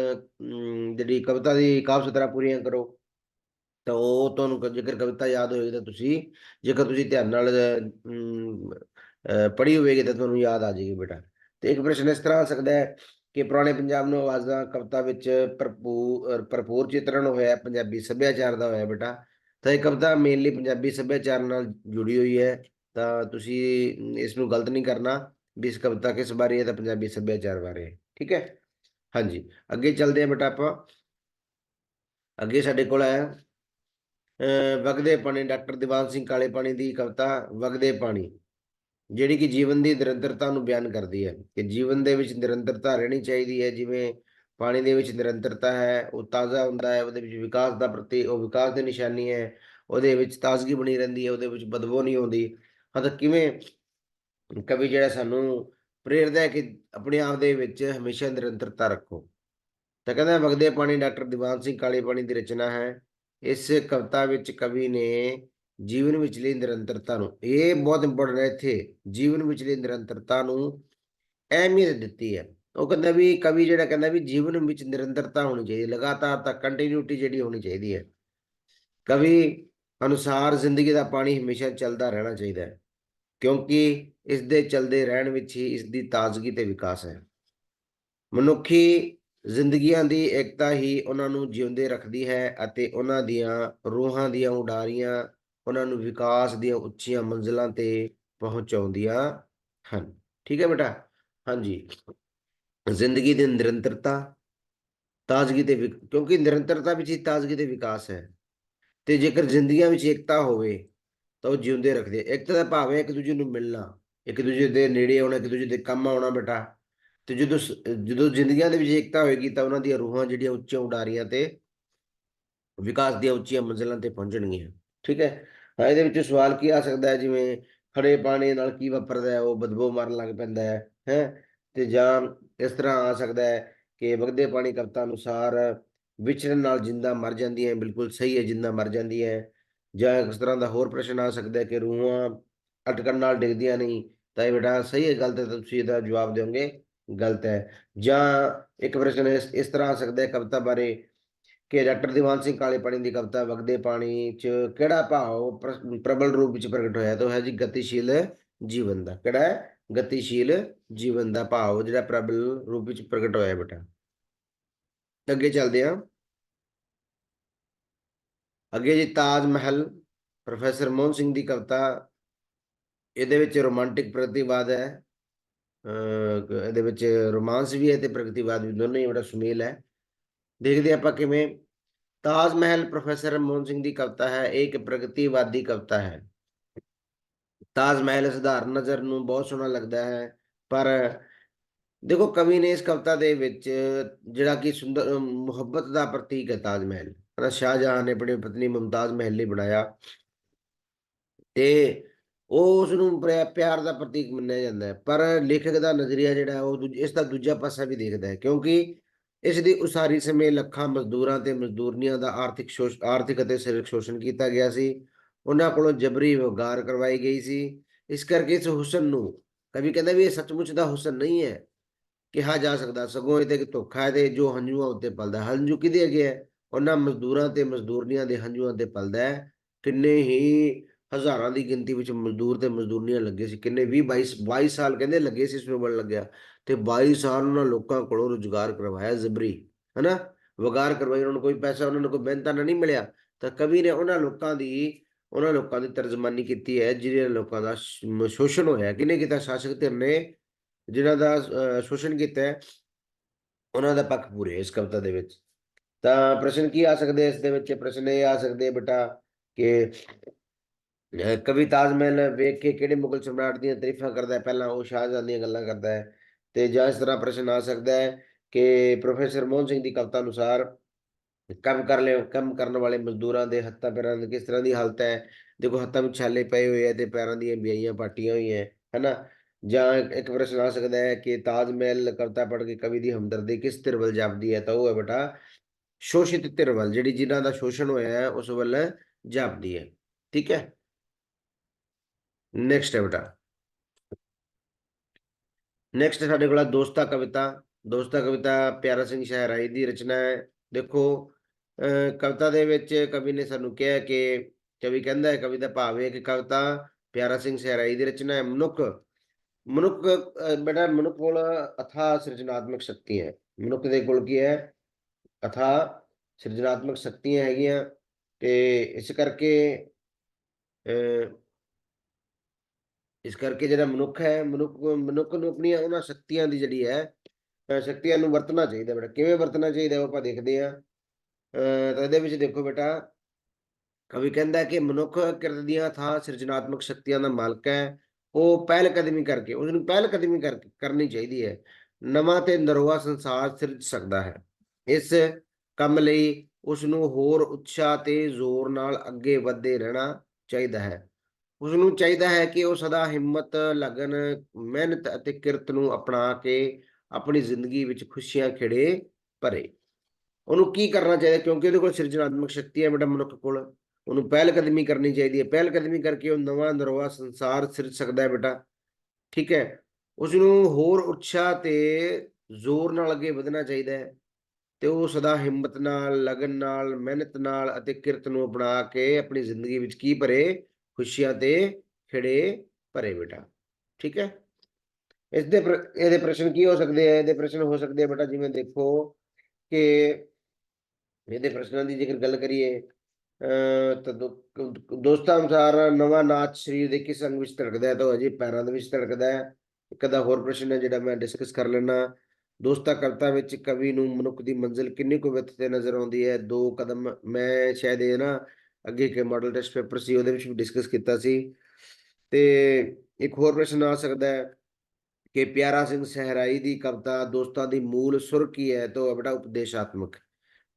ਜਿਹੜੀ ਕਵਿਤਾ ਦੀ ਕਾਵਿ ਸਤਰਾ ਪੂਰੀਆਂ ਕਰੋ। ਤਾਂ ਉਹ ਤੁਹਾਨੂੰ ਜੇਕਰ ਕਵਿਤਾ ਯਾਦ ਹੋਏਗੀ ਤਾਂ ਤੁਸੀਂ ਜੇਕਰ ਤੁਸੀਂ ਧਿਆਨ ਨਾਲ ਪੜ੍ਹੀ ਹੋਵੇਗੀ ਤਾਂ ਤੁਹਾਨੂੰ ਯਾਦ ਆ ਜਾਏਗੀ ਬੇਟਾ। ਤੇ ਇੱਕ ਪ੍ਰਸ਼ਨ ਇਸ ਤਰ੍ਹਾਂ ਆ ਸਕਦਾ ਹੈ ਕਿ ਪੁਰਾਣੇ ਪੰਜਾਬ ਨੂੰ ਆਵਾਜ਼ਾਂ ਕਵਿਤਾ ਵਿੱਚ ਭਰਪੂਰ ਭਰਪੂਰ ਚਿਤਰਣ ਹੋਇਆ ਪੰਜਾਬੀ ਸੱਭਿਆਚਾਰ ਦਾ ਹੋਇਆ ਬੇਟਾ। ਤਾਂ ਇਹ ਕਵਿਤਾ ਮੇਨਲੀ ਪੰਜਾਬੀ ਸੱਭਿਆਚਾਰ ਨਾਲ ਜੁੜੀ ਹੋਈ ਹੈ। ਤਾਂ ਤੁਸੀਂ ਅਮ, ਇਸ ਨੂੰ ਗਲਤ ਨਹੀਂ ਕਰਨਾ ਵੀ ਇਸ ਕਵਿਤਾ ਕਿਸ ਬਾਰੇ ਹੈ ਤਾਂ ਪੰਜਾਬੀ ਸੱਭਿਆਚਾਰ ਬਾਰੇ ਹੈ। ਠੀਕ ਹੈ? ਹਾਂਜੀ। ਅੱਗੇ ਚੱਲਦੇ ਹਾਂ ਬੇਟਾ ਆਪਾਂ। ਅੱਗੇ ਸਾਡੇ ਕੋਲ ਹੈ ਵਗਦੇ ਪਾਣੀ, ਡਾਕਟਰ ਦੀਵਾਨ ਸਿੰਘ ਕਾਲੇ ਪਾਣੀ ਦੀ ਕਵਿਤਾ, ਵਗਦੇ ਪਾਣੀ, ਜਿਹੜੀ ਕਿ ਜੀਵਨ ਦੀ ਨਿਰੰਤਰਤਾ ਨੂੰ ਬਿਆਨ ਕਰਦੀ ਹੈ ਕਿ ਜੀਵਨ ਦੇ ਵਿੱਚ ਨਿਰੰਤਰਤਾ ਰਹਿਣੀ ਚਾਹੀਦੀ ਹੈ, ਜਿਵੇਂ ਪਾਣੀ ਦੇ ਵਿੱਚ ਨਿਰੰਤਰਤਾ ਹੈ, ਉਹ ਤਾਜ਼ਾ ਹੁੰਦਾ ਹੈ, ਉਹਦੇ ਵਿੱਚ ਵਿਕਾਸ ਦਾ ਪ੍ਰਤੀ, ਉਹ ਵਿਕਾਸ ਦੀ ਨਿਸ਼ਾਨੀ ਹੈ, ਉਹਦੇ ਵਿੱਚ ਤਾਜ਼ਗੀ ਬਣੀ ਰਹਿੰਦੀ ਹੈ, ਉਹਦੇ ਵਿੱਚ ਬਦਬੂ ਨਹੀਂ ਆਉਂਦੀ। ਹਾਂ, ਤਾਂ ਕਿਵੇਂ ਕਵੀ ਜਿਹੜਾ ਸਾਨੂੰ ਪ੍ਰੇਰਦਾ ਹੈ ਕਿ ਆਪਣੇ ਆਪ ਦੇ ਵਿੱਚ ਹਮੇਸ਼ਾ ਨਿਰੰਤਰਤਾ ਰੱਖੋ। ਤਾਂ ਕਹਿੰਦਾ ਵਗਦੇ ਪਾਣੀ, ਡਾਕਟਰ ਦੀਵਾਨ ਸਿੰਘ ਕਾਲੇ ਪਾਣੀ ਦੀ ਰਚਨਾ ਹੈ ਇਸ ਕਵਿਤਾ ਵਿੱਚ ਕਵੀ ਨੇ ਜੀਵਨ ਵਿਚਲੀ ਨਿਰੰਤਰਤਾ ਨੂੰ, ਇਹ ਬਹੁਤ ਇੰਪੋਰਟੈਂਟ ਹੈ ਇੱਥੇ, ਜੀਵਨ ਵਿਚਲੀ ਨਿਰੰਤਰਤਾ ਨੂੰ ਅਹਿਮੀਅਤ ਦਿੱਤੀ ਹੈ। ਉਹ ਕਹਿੰਦਾ ਵੀ, ਕਵੀ ਜਿਹੜਾ ਕਹਿੰਦਾ ਵੀ ਜੀਵਨ ਵਿੱਚ ਨਿਰੰਤਰਤਾ ਹੋਣੀ ਚਾਹੀਦੀ ਲਗਾਤਾਰ ਤਾਂ ਕੰਟੀਨਿਊਟੀ ਜਿਹੜੀ ਹੋਣੀ ਚਾਹੀਦੀ ਹੈ। ਕਵੀ ਅਨੁਸਾਰ ਜ਼ਿੰਦਗੀ ਦਾ ਪਾਣੀ ਹਮੇਸ਼ਾ ਚੱਲਦਾ ਰਹਿਣਾ ਚਾਹੀਦਾ ਹੈ, ਕਿਉਂਕਿ ਇਸ ਦੇ ਚੱਲਦੇ ਰਹਿਣ ਵਿੱਚ ਹੀ ਇਸ ਦੀ ਤਾਜ਼ਗੀ ਤੇ ਵਿਕਾਸ ਹੈ। ਮਨੁੱਖੀ ਜ਼ਿੰਦਗੀਆਂ ਦੀ ਏਕਤਾ ਹੀ ਉਹਨਾਂ ਨੂੰ ਜਿਉਂਦੇ ਰੱਖਦੀ ਹੈ ਅਤੇ ਉਹਨਾਂ ਦੀਆਂ ਰੂਹਾਂ ਦੀਆਂ ਉਡਾਰੀਆਂ ਉਹਨਾਂ ਨੂੰ ਵਿਕਾਸ ਦੀਆਂ ਉੱਚੀਆਂ ਮੰਜ਼ਿਲਾਂ ਤੇ ਪਹੁੰਚਾਉਂਦੀਆਂ ਹਨ। ਠੀਕ ਹੈ ਬੇਟਾ? ਹਾਂਜੀ। ਜ਼ਿੰਦਗੀ ਦੀ ਨਿਰੰਤਰਤਾ, ਤਾਜ਼ਗੀ ਤੇ ਵਿਕ- ਕਿਉਂਕਿ ਨਿਰੰਤਰਤਾ ਵਿੱਚ ਹੀ ਤਾਜ਼ਗੀ ਤੇ ਵਿਕਾਸ ਹੈ। ਤੇ ਜੇਕਰ ਜ਼ਿੰਦਗੀਆਂ ਵਿੱਚ ਏਕਤਾ ਹੋਵੇ, ਤਾਂ ਉਹ ਜਿਉਂਦੇ ਰੱਖਦੇ ਏਕਤਾ ਦਾ ਭਾਵ ਹੈ ਇੱਕ ਦੂਜੇ ਨੂੰ ਮਿਲਣਾ, ਇੱਕ ਦੂਜੇ ਦੇ ਨੇੜੇ ਆਉਣਾ, ਇੱਕ ਦੂਜੇ ਦੇ ਕੰਮ ਆਉਣਾ ਬੇਟਾ। ਤੇ ਜਦੋਂ ਜਦੋਂ ਜ਼ਿੰਦਗੀਆਂ ਦੇ ਵਿੱਚ ਏਕਤਾ ਹੋਏਗੀ ਤਾਂ ਉਹਨਾਂ ਦੀਆਂ ਰੂਹਾਂ ਜਿਹੜੀਆਂ ਉੱਚੀਆਂ ਉਡਾਰੀਆਂ ਤੇ ਵਿਕਾਸ ਦੀਆਂ ਉੱਚੀਆਂ ਮੰਜ਼ਿਲਾਂ ਤੇ ਪਹੁੰਚਣਗੀਆਂ। ਠੀਕ ਹੈ? ਹਾਂ ਇਹਦੇ ਵਿੱਚ ਸਵਾਲ ਕੀ ਆ ਸਕਦਾ ਹੈ? ਜਿਵੇਂ ਖੜੇ ਪਾਣੀ ਨਾਲ ਕੀ ਵਾਪਰਦਾ ਹੈ? ਉਹ ਬਦਬੂ ਮਾਰਨ ਲੱਗ ਪੈਂਦਾ ਹੈ ਹੈ? ਤੇ ਜਾਂ ਇਸ ਤਰ੍ਹਾਂ ਆ ਸਕਦਾ ਹੈ ਕਿ ਵਗਦੇ ਪਾਣੀ ਕਵਿਤਾ ਅਨੁਸਾਰ ਵਿਚਰਨ ਨਾਲ ਜਿੰਦਾ ਮਰ ਜਾਂਦੀ ਹੈ, ਬਿਲਕੁਲ ਸਹੀ ਹੈ, ਜਿੰਦਾ ਮਰ ਜਾਂਦੀ ਹੈ। ਜਾਂ ਇਸ ਤਰ੍ਹਾਂ ਦਾ ਹੋਰ ਪ੍ਰਸ਼ਨ ਆ ਸਕਦਾ ਹੈ ਕਿ ਰੂਹਾਂ ਅਟਕਣ ਨਾਲ ਡਿੱਗਦੀਆਂ ਨਹੀਂ, ਤਾਂ ਇਹ ਬੇਟਾ ਸਹੀ ਹੈ ਗੱਲ ਹੈ ਤਾਂ ਤੁਸੀਂ ਇਹਦਾ ਜਵਾਬ ਦਿਓਗੇ। ਗਲਤ ਹੈ। ਜਾਂ ਇੱਕ ਪ੍ਰਸ਼ਨ ਇਸ ਇਸ ਤਰ੍ਹਾਂ ਆ ਸਕਦਾ ਹੈ ਕਵਿਤਾ ਬਾਰੇ ਕਿ ਡਾਕਟਰ ਦੀਵਾਨ ਸਿੰਘ ਕਾਲੇ ਪਾਣੀ ਦੀ ਕਵਿਤਾ ਵਗਦੇ ਪਾਣੀ ਚ ਕਿਹੜਾ ਭਾਵ ਪ੍ਰ- ਪ੍ਰਬਲ ਰੂਪ ਵਿੱਚ ਪ੍ਰਗਟ ਹੋਇਆ ਤਾਂ ਉਹ ਹੈ ਜੀ ਗਤੀਸ਼ੀਲ ਜੀਵਨ ਦਾ। ਕਿਹੜਾ ਹੈ? ਗਤੀਸ਼ੀਲ ਜੀਵਨ ਦਾ ਭਾਵ ਜਿਹੜਾ ਪ੍ਰਬਲ ਰੂਪ ਵਿੱਚ ਪ੍ਰਗਟ ਹੋਇਆ ਬੇਟਾ। ਅੱਗੇ ਚੱਲਦੇ ਹਾਂ। ਅੱਗੇ ਜੀ ਤਾਜ ਮਹਿਲ, ਪ੍ਰੋਫੈਸਰ ਮੋਹਨ ਸਿੰਘ ਦੀ ਕਵਿਤਾ। ਇਹਦੇ ਵਿੱਚ ਰੋਮਾਂਟਿਕ ਪ੍ਰਤੀਵਾਦ ਹੈ। ਇਹਦੇ ਵਿੱਚ ਰੋਮਾਂਸ ਵੀ ਹੈ ਤੇ ਪ੍ਰਗਤੀਵਾਦ ਵੀ ਦੋਨੋਂ ਹੀ ਬੜਾ ਸੁਮੇਲ ਹੈ। ਦੇਖਦੇ ਆਪਾਂ ਕਿਵੇਂ ਤਾਜ ਮਹਿਲ ਪ੍ਰੋਫੈਸਰ ਮੋਹਨ ਸਿੰਘ ਦੀ ਕਵਿਤਾ ਹੈ, ਇਹ ਇੱਕ ਪ੍ਰਗਤੀਵਾਦੀ ਕਵਿਤਾ ਹੈ। ਤਾਜ ਮਹਿਲ ਸਧਾਰਨ ਨਜ਼ਰ ਨੂੰ ਬਹੁਤ ਸੋਹਣਾ ਲੱਗਦਾ ਹੈ, ਪਰ ਦੇਖੋ ਕਵੀ ਨੇ ਇਸ ਕਵਿਤਾ ਦੇ ਵਿੱਚ ਜਿਹੜਾ ਕਿ ਸੁੰਦਰ ਮੁਹੱਬਤ ਦਾ ਪ੍ਰਤੀਕ ਹੈ ਤਾਜ ਮਹਿਲ। ਹਨਾ ਸ਼ਾਹਜਹਾਨ ਨੇ ਆਪਣੀ ਪਤਨੀ ਮੁਮਤਾਜ਼ ਮਹਿਲ ਲਈ ਬਣਾਇਆ। ਤੇ ਉਹ ਉਸ ਨੂੰ ਪਿਆ- ਪਿਆਰ ਦਾ ਪ੍ਰਤੀਕ ਮੰਨਿਆ ਜਾਂਦਾ ਹੈ। ਪਰ ਲੇਖਕ ਦਾ ਨਜ਼ਰੀਆ ਜਿਹੜਾ ਉਹ ਦੂਜ- ਇਸ ਦਾ ਦੂਜਾ ਪਾਸਾ ਵੀ ਦੇਖਦਾ ਹੈ। ਕਿਉਂਕਿ ਇਸ ਦੀ ਉਸਾਰੀ ਸਮੇਂ ਲੱਖਾਂ ਮਜ਼ਦੂਰਾਂ ਤੇ ਮਜ਼ਦੂਰਨੀਆਂ ਦਾ ਆਰਥਿਕ ਸ਼ੋਸ਼, ਆਰਥਿਕ ਅਤੇ ਸਰੀਰਕ ਸ਼ੋਸ਼ਣ ਕੀਤਾ ਗਿਆ ਸੀ। ਉਹਨਾਂ ਕੋਲੋਂ ਜਬਰੀ ਵਗਾਰ ਕਰਵਾਈ ਗਈ ਸੀ। ਇਸ ਕਰਕੇ ਇਸ ਹੁਸਨ ਨੂੰ ਕਵੀ ਕਹਿੰਦਾ ਵੀ ਇਹ ਸੱਚਮੁੱਚ ਦਾ ਹੁਸਨ ਨਹੀਂ ਹੈ। ਕਿਹਾ ਜਾ ਸਕਦਾ, ਸਗੋਂ ਇਹ ਤੇ ਇੱਕ ਧੋਖਾ ਹੈ ਤੇ ਜੋ ਹੰਝੂਆਂ ਉੱਤੇ ਪਲਦਾ ਹੰਝੂ ਕਿਹਦੇ ਹੈਗੇ ਹੈ? ਉਹਨਾਂ ਮਜ਼ਦੂਰਾਂ ਤੇ ਮਜ਼ਦੂਰਨੀਆਂ ਦੇ ਹੰਝੂਆਂ ਤੇ ਪਲਦਾ ਹੈ। ਕਿੰਨੇ ਹੀ ਹਜ਼ਾਰਾਂ ਦੀ ਗਿਣਤੀ ਵਿੱਚ ਮਜ਼ਦੂਰ ਤੇ ਮਜ਼ਦੂਰਨੀਆਂ ਲੱਗੇ ਸੀ। ਕਿੰਨੇ? 20 22 22 ਸਾਲ ਕਹਿੰਦੇ ਲੱਗੇ ਸੀ ਸਵੇਬਲ ਲੱਗਿਆ। ਤੇ 22 ਸਾਲ ਉਹਨਾਂ ਲੋਕਾਂ ਕੋਲੋਂ ਰੁਜ਼ਗਾਰ ਕਰਵਾਇਆ ਜ਼ਬਰੀ, ਹਨਾ? ਵਗਾਰ ਕਰਵਾਈ, ਉਹਨਾਂ ਨੂੰ ਕੋਈ ਪੈਸਾ, ਉਹਨਾਂ ਨੂੰ ਕੋਈ ਮਿਹਨਤਾਂ ਨਹੀਂ ਮਿਲਿਆ। ਤਾਂ ਕਵੀ ਨੇ ਉਹਨਾਂ ਲੋਕਾਂ ਦੀ, ਉਹਨਾਂ ਲੋਕਾਂ ਦੀ ਤਰਜਮਾਨੀ ਕੀਤੀ ਹੈ ਜਿਹੜੇ ਲੋਕਾਂ ਦਾ ਸ਼ੋਸ਼ਣ ਹੋਇਆ ਕਿਹਨੇ ਕੀਤਾ? ਸ਼ਾਸਕ ਧਿਰ ਨੇ ਜਿਨ੍ਹਾਂ ਦਾ ਸ਼ੋਸ਼ਣ ਕੀਤਾ ਹੈ, ਉਹਨਾਂ ਦਾ ਪੱਖ ਪੂਰੇ ਇਸ ਕਵਿਤਾ ਦੇ ਵਿੱਚ। ਤਾਂ ਪ੍ਰਸ਼ਨ ਕੀ ਆ ਸਕਦੇ? ਇਸ ਦੇ ਵਿੱਚ ਪ੍ਰਸ਼ਨ ਇਹ ਆ ਸਕਦੇ ਬੇਟਾ ਕਿ ਕਵੀ ਤਾਜ ਮਹਿਲ ਵੇਖ ਕੇ ਕਿਹੜੇ ਮੁਗਲ ਸਮਰਾਟ ਦੀਆਂ ਤਾਰੀਫਾਂ ਕਰਦਾ ਹੈ? ਪਹਿਲਾਂ ਉਹ ਸ਼ਾਹਜਹਾਂ ਦੀਆਂ ਗੱਲਾਂ ਕਰਦਾ ਹੈ ਤੇ ਜਾਂ ਇਸ ਤਰ੍ਹਾਂ ਪ੍ਰਸ਼ਨ ਆ ਸਕਦਾ ਹੈ ਕਿ ਪ੍ਰੋਫੈਸਰ ਮੋਹਨ ਸਿੰਘ ਦੀ ਕਵਿਤਾ ਅਨੁਸਾਰ ਕੰਮ ਕਰ ਲਿਓ, ਕੰਮ ਕਰਨ ਵਾਲੇ ਮਜ਼ਦੂਰਾਂ ਦੇ ਹੱਥਾਂ ਪੈਰਾਂ ਦੀ ਕਿਸ ਤਰ੍ਹਾਂ ਦੀ ਹਾਲਤ ਹੈ? ਦੇਖੋ, ਹੱਥਾਂ ਵਿੱਚ ਛਾਲੇ ਪਏ ਹੋਏ ਆ ਤੇ ਪੈਰਾਂ ਦੀਆਂ ਬਿਆਈਆਂ ਪਾਟੀਆਂ ਹੋਈਆਂ ਹੈ, ਹਨਾ? ਜਾਂ ਇੱਕ- ਪ੍ਰਸ਼ਨ ਆ ਸਕਦਾ ਹੈ ਕਿ ਤਾਜ ਮਹਿਲ ਕਵਿਤਾ ਪੜ੍ਹ ਕੇ ਕਵੀ ਦੀ ਹਮਦਰਦੀ ਕਿਸ ਧਿਰ ਵੱਲ ਜਾਪਦੀ ਹੈ? ਤਾਂ ਉਹ ਹੈ ਬੇਟਾ ਸ਼ੋਸ਼ਿਤ ਧਿਰ ਵੱਲ, ਜਿਹੜੀ ਜਿਨ੍ਹਾਂ ਦਾ ਸ਼ੋਸ਼ਣ ਹੋਇਆ ਹੈ, ਉਸ ਵੱਲ ਜਾਪਦੀ ਹੈ, ਠੀਕ ਹੈ? ਨੈਕਸਟ ਹੈ ਬੇਟਾ। ਨੈਕਸਟ ਸਾਡੇ ਕੋਲ ਦੋਸਤਾ ਕਵਿਤਾ। ਦੋਸਤਾ ਕਵਿਤਾ ਪਿਆਰਾ ਸਿੰਘ ਸਹਿਰਾਈ ਦੀ ਰਚਨਾ ਹੈ। ਦੇਖੋ ਕਵਿਤਾ ਦੇ ਵਿੱਚ ਕਵੀ ਨੇ ਸਾਨੂੰ ਕਿਹਾ ਕਿ ਕਵੀ ਕਹਿੰਦਾ ਹੈ, ਕਵੀ ਦਾ ਭਾਵ ਹੈ ਕਿ ਕਵਿਤਾ ਪਿਆਰਾ ਸਿੰਘ ਸਹਿਰਾਈ ਦੀ ਰਚਨਾ ਹੈ ਮਨੁੱਖ। ਮਨੁੱਖ ਬੇਟਾ ਮਨੁੱਖ ਕੋਲ ਅਥਾ ਸਿਰਜਣਾਤਮਕ ਸ਼ਕਤੀ ਹੈ। ਮਨੁੱਖ ਦੇ ਕੋਲ ਕੀ ਹੈ? ਅਥਾ ਸਿਰਜਣਾਤਮਕ ਸ਼ਕਤੀਆਂ ਹੈਗੀਆਂ ਤੇ ਇਸ ਕਰਕੇ, ਅਹ ਇਸ ਕਰਕੇ ਜਿਹੜਾ ਮਨੁੱਖ ਹੈ, ਮਨੁੱਖ ਮਨੁੱਖ ਨੂੰ ਆਪਣੀਆਂ ਉਹਨਾਂ ਸ਼ਕਤੀਆਂ ਦੀ ਜਿਹੜੀ ਹੈ ਸ਼ਕਤੀਆਂ ਨੂੰ ਵਰਤਣਾ ਚਾਹੀਦਾ ਬੇਟਾ। ਕਿਵੇਂ ਵਰਤਣਾ ਚਾਹੀਦਾ ਉਹ ਆਪਾਂ ਦੇਖਦੇ ਹਾਂ। ਅਹ ਤਾਂ ਇਹਦੇ ਵਿੱਚ ਦੇਖੋ ਬੇਟਾ, ਕਵੀ ਕਹਿੰਦਾ ਕਿ ਮਨੁੱਖ ਕਿਰਤ ਦੀਆਂ ਥਾਂ ਸਿਰਜਣਾਤਮਕ ਸ਼ਕਤੀਆਂ ਦਾ ਮਾਲਕ ਹੈ। ਉਹ ਪਹਿਲ ਕਦਮੀ ਕਰਕੇ, ਉਸ ਨੂੰ ਪਹਿਲ ਕਦਮੀ ਕਰ, ਕਰਨੀ ਚਾਹੀਦੀ ਹੈ। ਨਵਾਂ ਤੇ ਨਰੋਆ ਸੰਸਾਰ ਸਿਰਜ ਸਕਦਾ ਹੈ। ਇਸ ਕੰਮ ਲਈ ਉਸ ਨੂੰ ਹੋਰ ਉਤਸ਼ਾਹ ਤੇ ਜ਼ੋਰ ਨਾਲ ਅੱਗੇ ਵਧਦੇ ਰਹਿਣਾ ਚਾਹੀਦਾ ਹੈ। ਉਸ ਨੂੰ ਚਾਹੀਦਾ ਹੈ ਕਿ ਉਹ ਸਦਾ ਹਿੰਮਤ, ਲਗਨ, ਮਿਹਨਤ ਅਤੇ ਕਿਰਤ ਨੂੰ ਅਪਣਾ ਕੇ ਆਪਣੀ ਜ਼ਿੰਦਗੀ ਵਿੱਚ ਖੁਸ਼ੀਆਂ ਖਿੜੇ ਭਰੇ। ਉਹਨੂੰ ਕੀ ਕਰਨਾ ਚਾਹੀਦਾ? ਕਿਉਂਕਿ ਉਹਦੇ ਕੋਲ ਸਿਰਜਣਾਤਮਕ ਸ਼ਕਤੀ ਹੈ ਬੇਟਾ ਮਨੁੱਖ ਕੋਲ। ਉਹਨੂੰ ਪਹਿਲ ਕਦਮੀ ਕਰਨੀ ਚਾਹੀਦੀ ਹੈ। ਪਹਿਲ ਕਦਮੀ ਕਰਕੇ ਉਹ ਨਵਾਂ ਨਰਵਾ ਸੰਸਾਰ ਸਿਰਜ ਸਕਦਾ ਹੈ ਬੇਟਾ। ਠੀਕ ਹੈ? ਉਸ ਨੂੰ ਹੋਰ ਉਤਸ਼ਾਹ ਤੇ ਜ਼ੋਰ ਨਾਲ ਅੱਗੇ ਵਧਣਾ ਚਾਹੀਦਾ ਹੈ ਤੇ ਉਹ ਸਦਾ ਹਿੰਮਤ ਨਾਲ, ਲਗਨ ਨਾਲ, ਮਿਹਨਤ ਨਾਲ ਅਤੇ ਕਿਰਤ ਨੂੰ ਅਪਣਾ ਕੇ ਆਪਣੀ ਜ਼ਿੰਦਗੀ ਵਿੱਚ ਕੀ ਭਰੇ? ਖੁਸ਼ੀਆਂ ਤੇ ਖਿੜੇ ਭਰੇ ਬੇਟਾ, ਠੀਕ ਹੈ? ਇਸ ਦੇ ਇਹਦੇ ਪ੍ਰਸ਼ਨ ਕੀ ਹੋ ਸਕਦੇ ਆ? ਇਹਦੇ ਪ੍ਰਸ਼ਨ ਹੋ ਸਕਦੇ ਆ ਬੇਟਾ, ਜਿਵੇਂ ਦੇਖੋ ਕਿ ਇਹਦੇ ਪ੍ਰਸ਼ਨਾਂ ਦੀ ਜੇਕਰ ਗੱਲ ਕਰੀਏ ਤਾਂ ਦੋਸਤਾਂ ਅਨੁਸਾਰ ਨਵਾਂ ਨਾਚ ਸਰੀਰ ਦੇ ਕਿਸ ਅੰਗ ਵਿੱਚ ਧੜਕਦਾ ਹੈ ਤਾਂ ਅਜੇ ਪੈਰਾਂ ਦੇ ਵਿੱਚ ਧੜਕਦਾ ਹੈ। ਇੱਕ ਦਾ ਹੋਰ ਪ੍ਰਸ਼ਨ ਹੈ ਜਿਹੜਾ ਮੈਂ ਡਿਸਕਸ ਕਰ ਲੈਣਾ ਦੋਸਤਾ ਕਵਿਤਾ ਵਿੱਚ ਕਵੀ ਨੂੰ ਮਨੁੱਖ ਦੀ ਮੰਜ਼ਿਲ ਕਿੰਨੀ ਕੁ ਵਿੱਥ ਤੇ ਨਜ਼ਰ ਆਉਂਦੀ ਹੈ? ਦੋ ਕਦਮ ਮੈਂ ਸ਼ਾਇਦ ਇਹ ਨਾ ਅੱਗੇ ਕੇ ਮਾਡਲ ਟੈਸਟ ਪੇਪਰ ਸੀ, ਉਹਦੇ ਵਿੱਚ ਵੀ ਡਿਸਕਸ ਕੀਤਾ ਸੀ। ਤੇ ਇੱਕ ਹੋਰ ਪ੍ਰਸ਼ਨ ਆ ਸਕਦਾ ਹੈ ਕਿ ਪਿਆਰਾ ਸਿੰਘ ਸਹਿਰਾਈ ਦੀ ਕਵਿਤਾ, ਦੋਸਤਾਂ ਦੀ ਮੂਲ ਸੁਰ ਕੀ ਹੈ ਤਾਂ ਉਹ ਉਪਦੇਸ਼ਾਤਮਕ।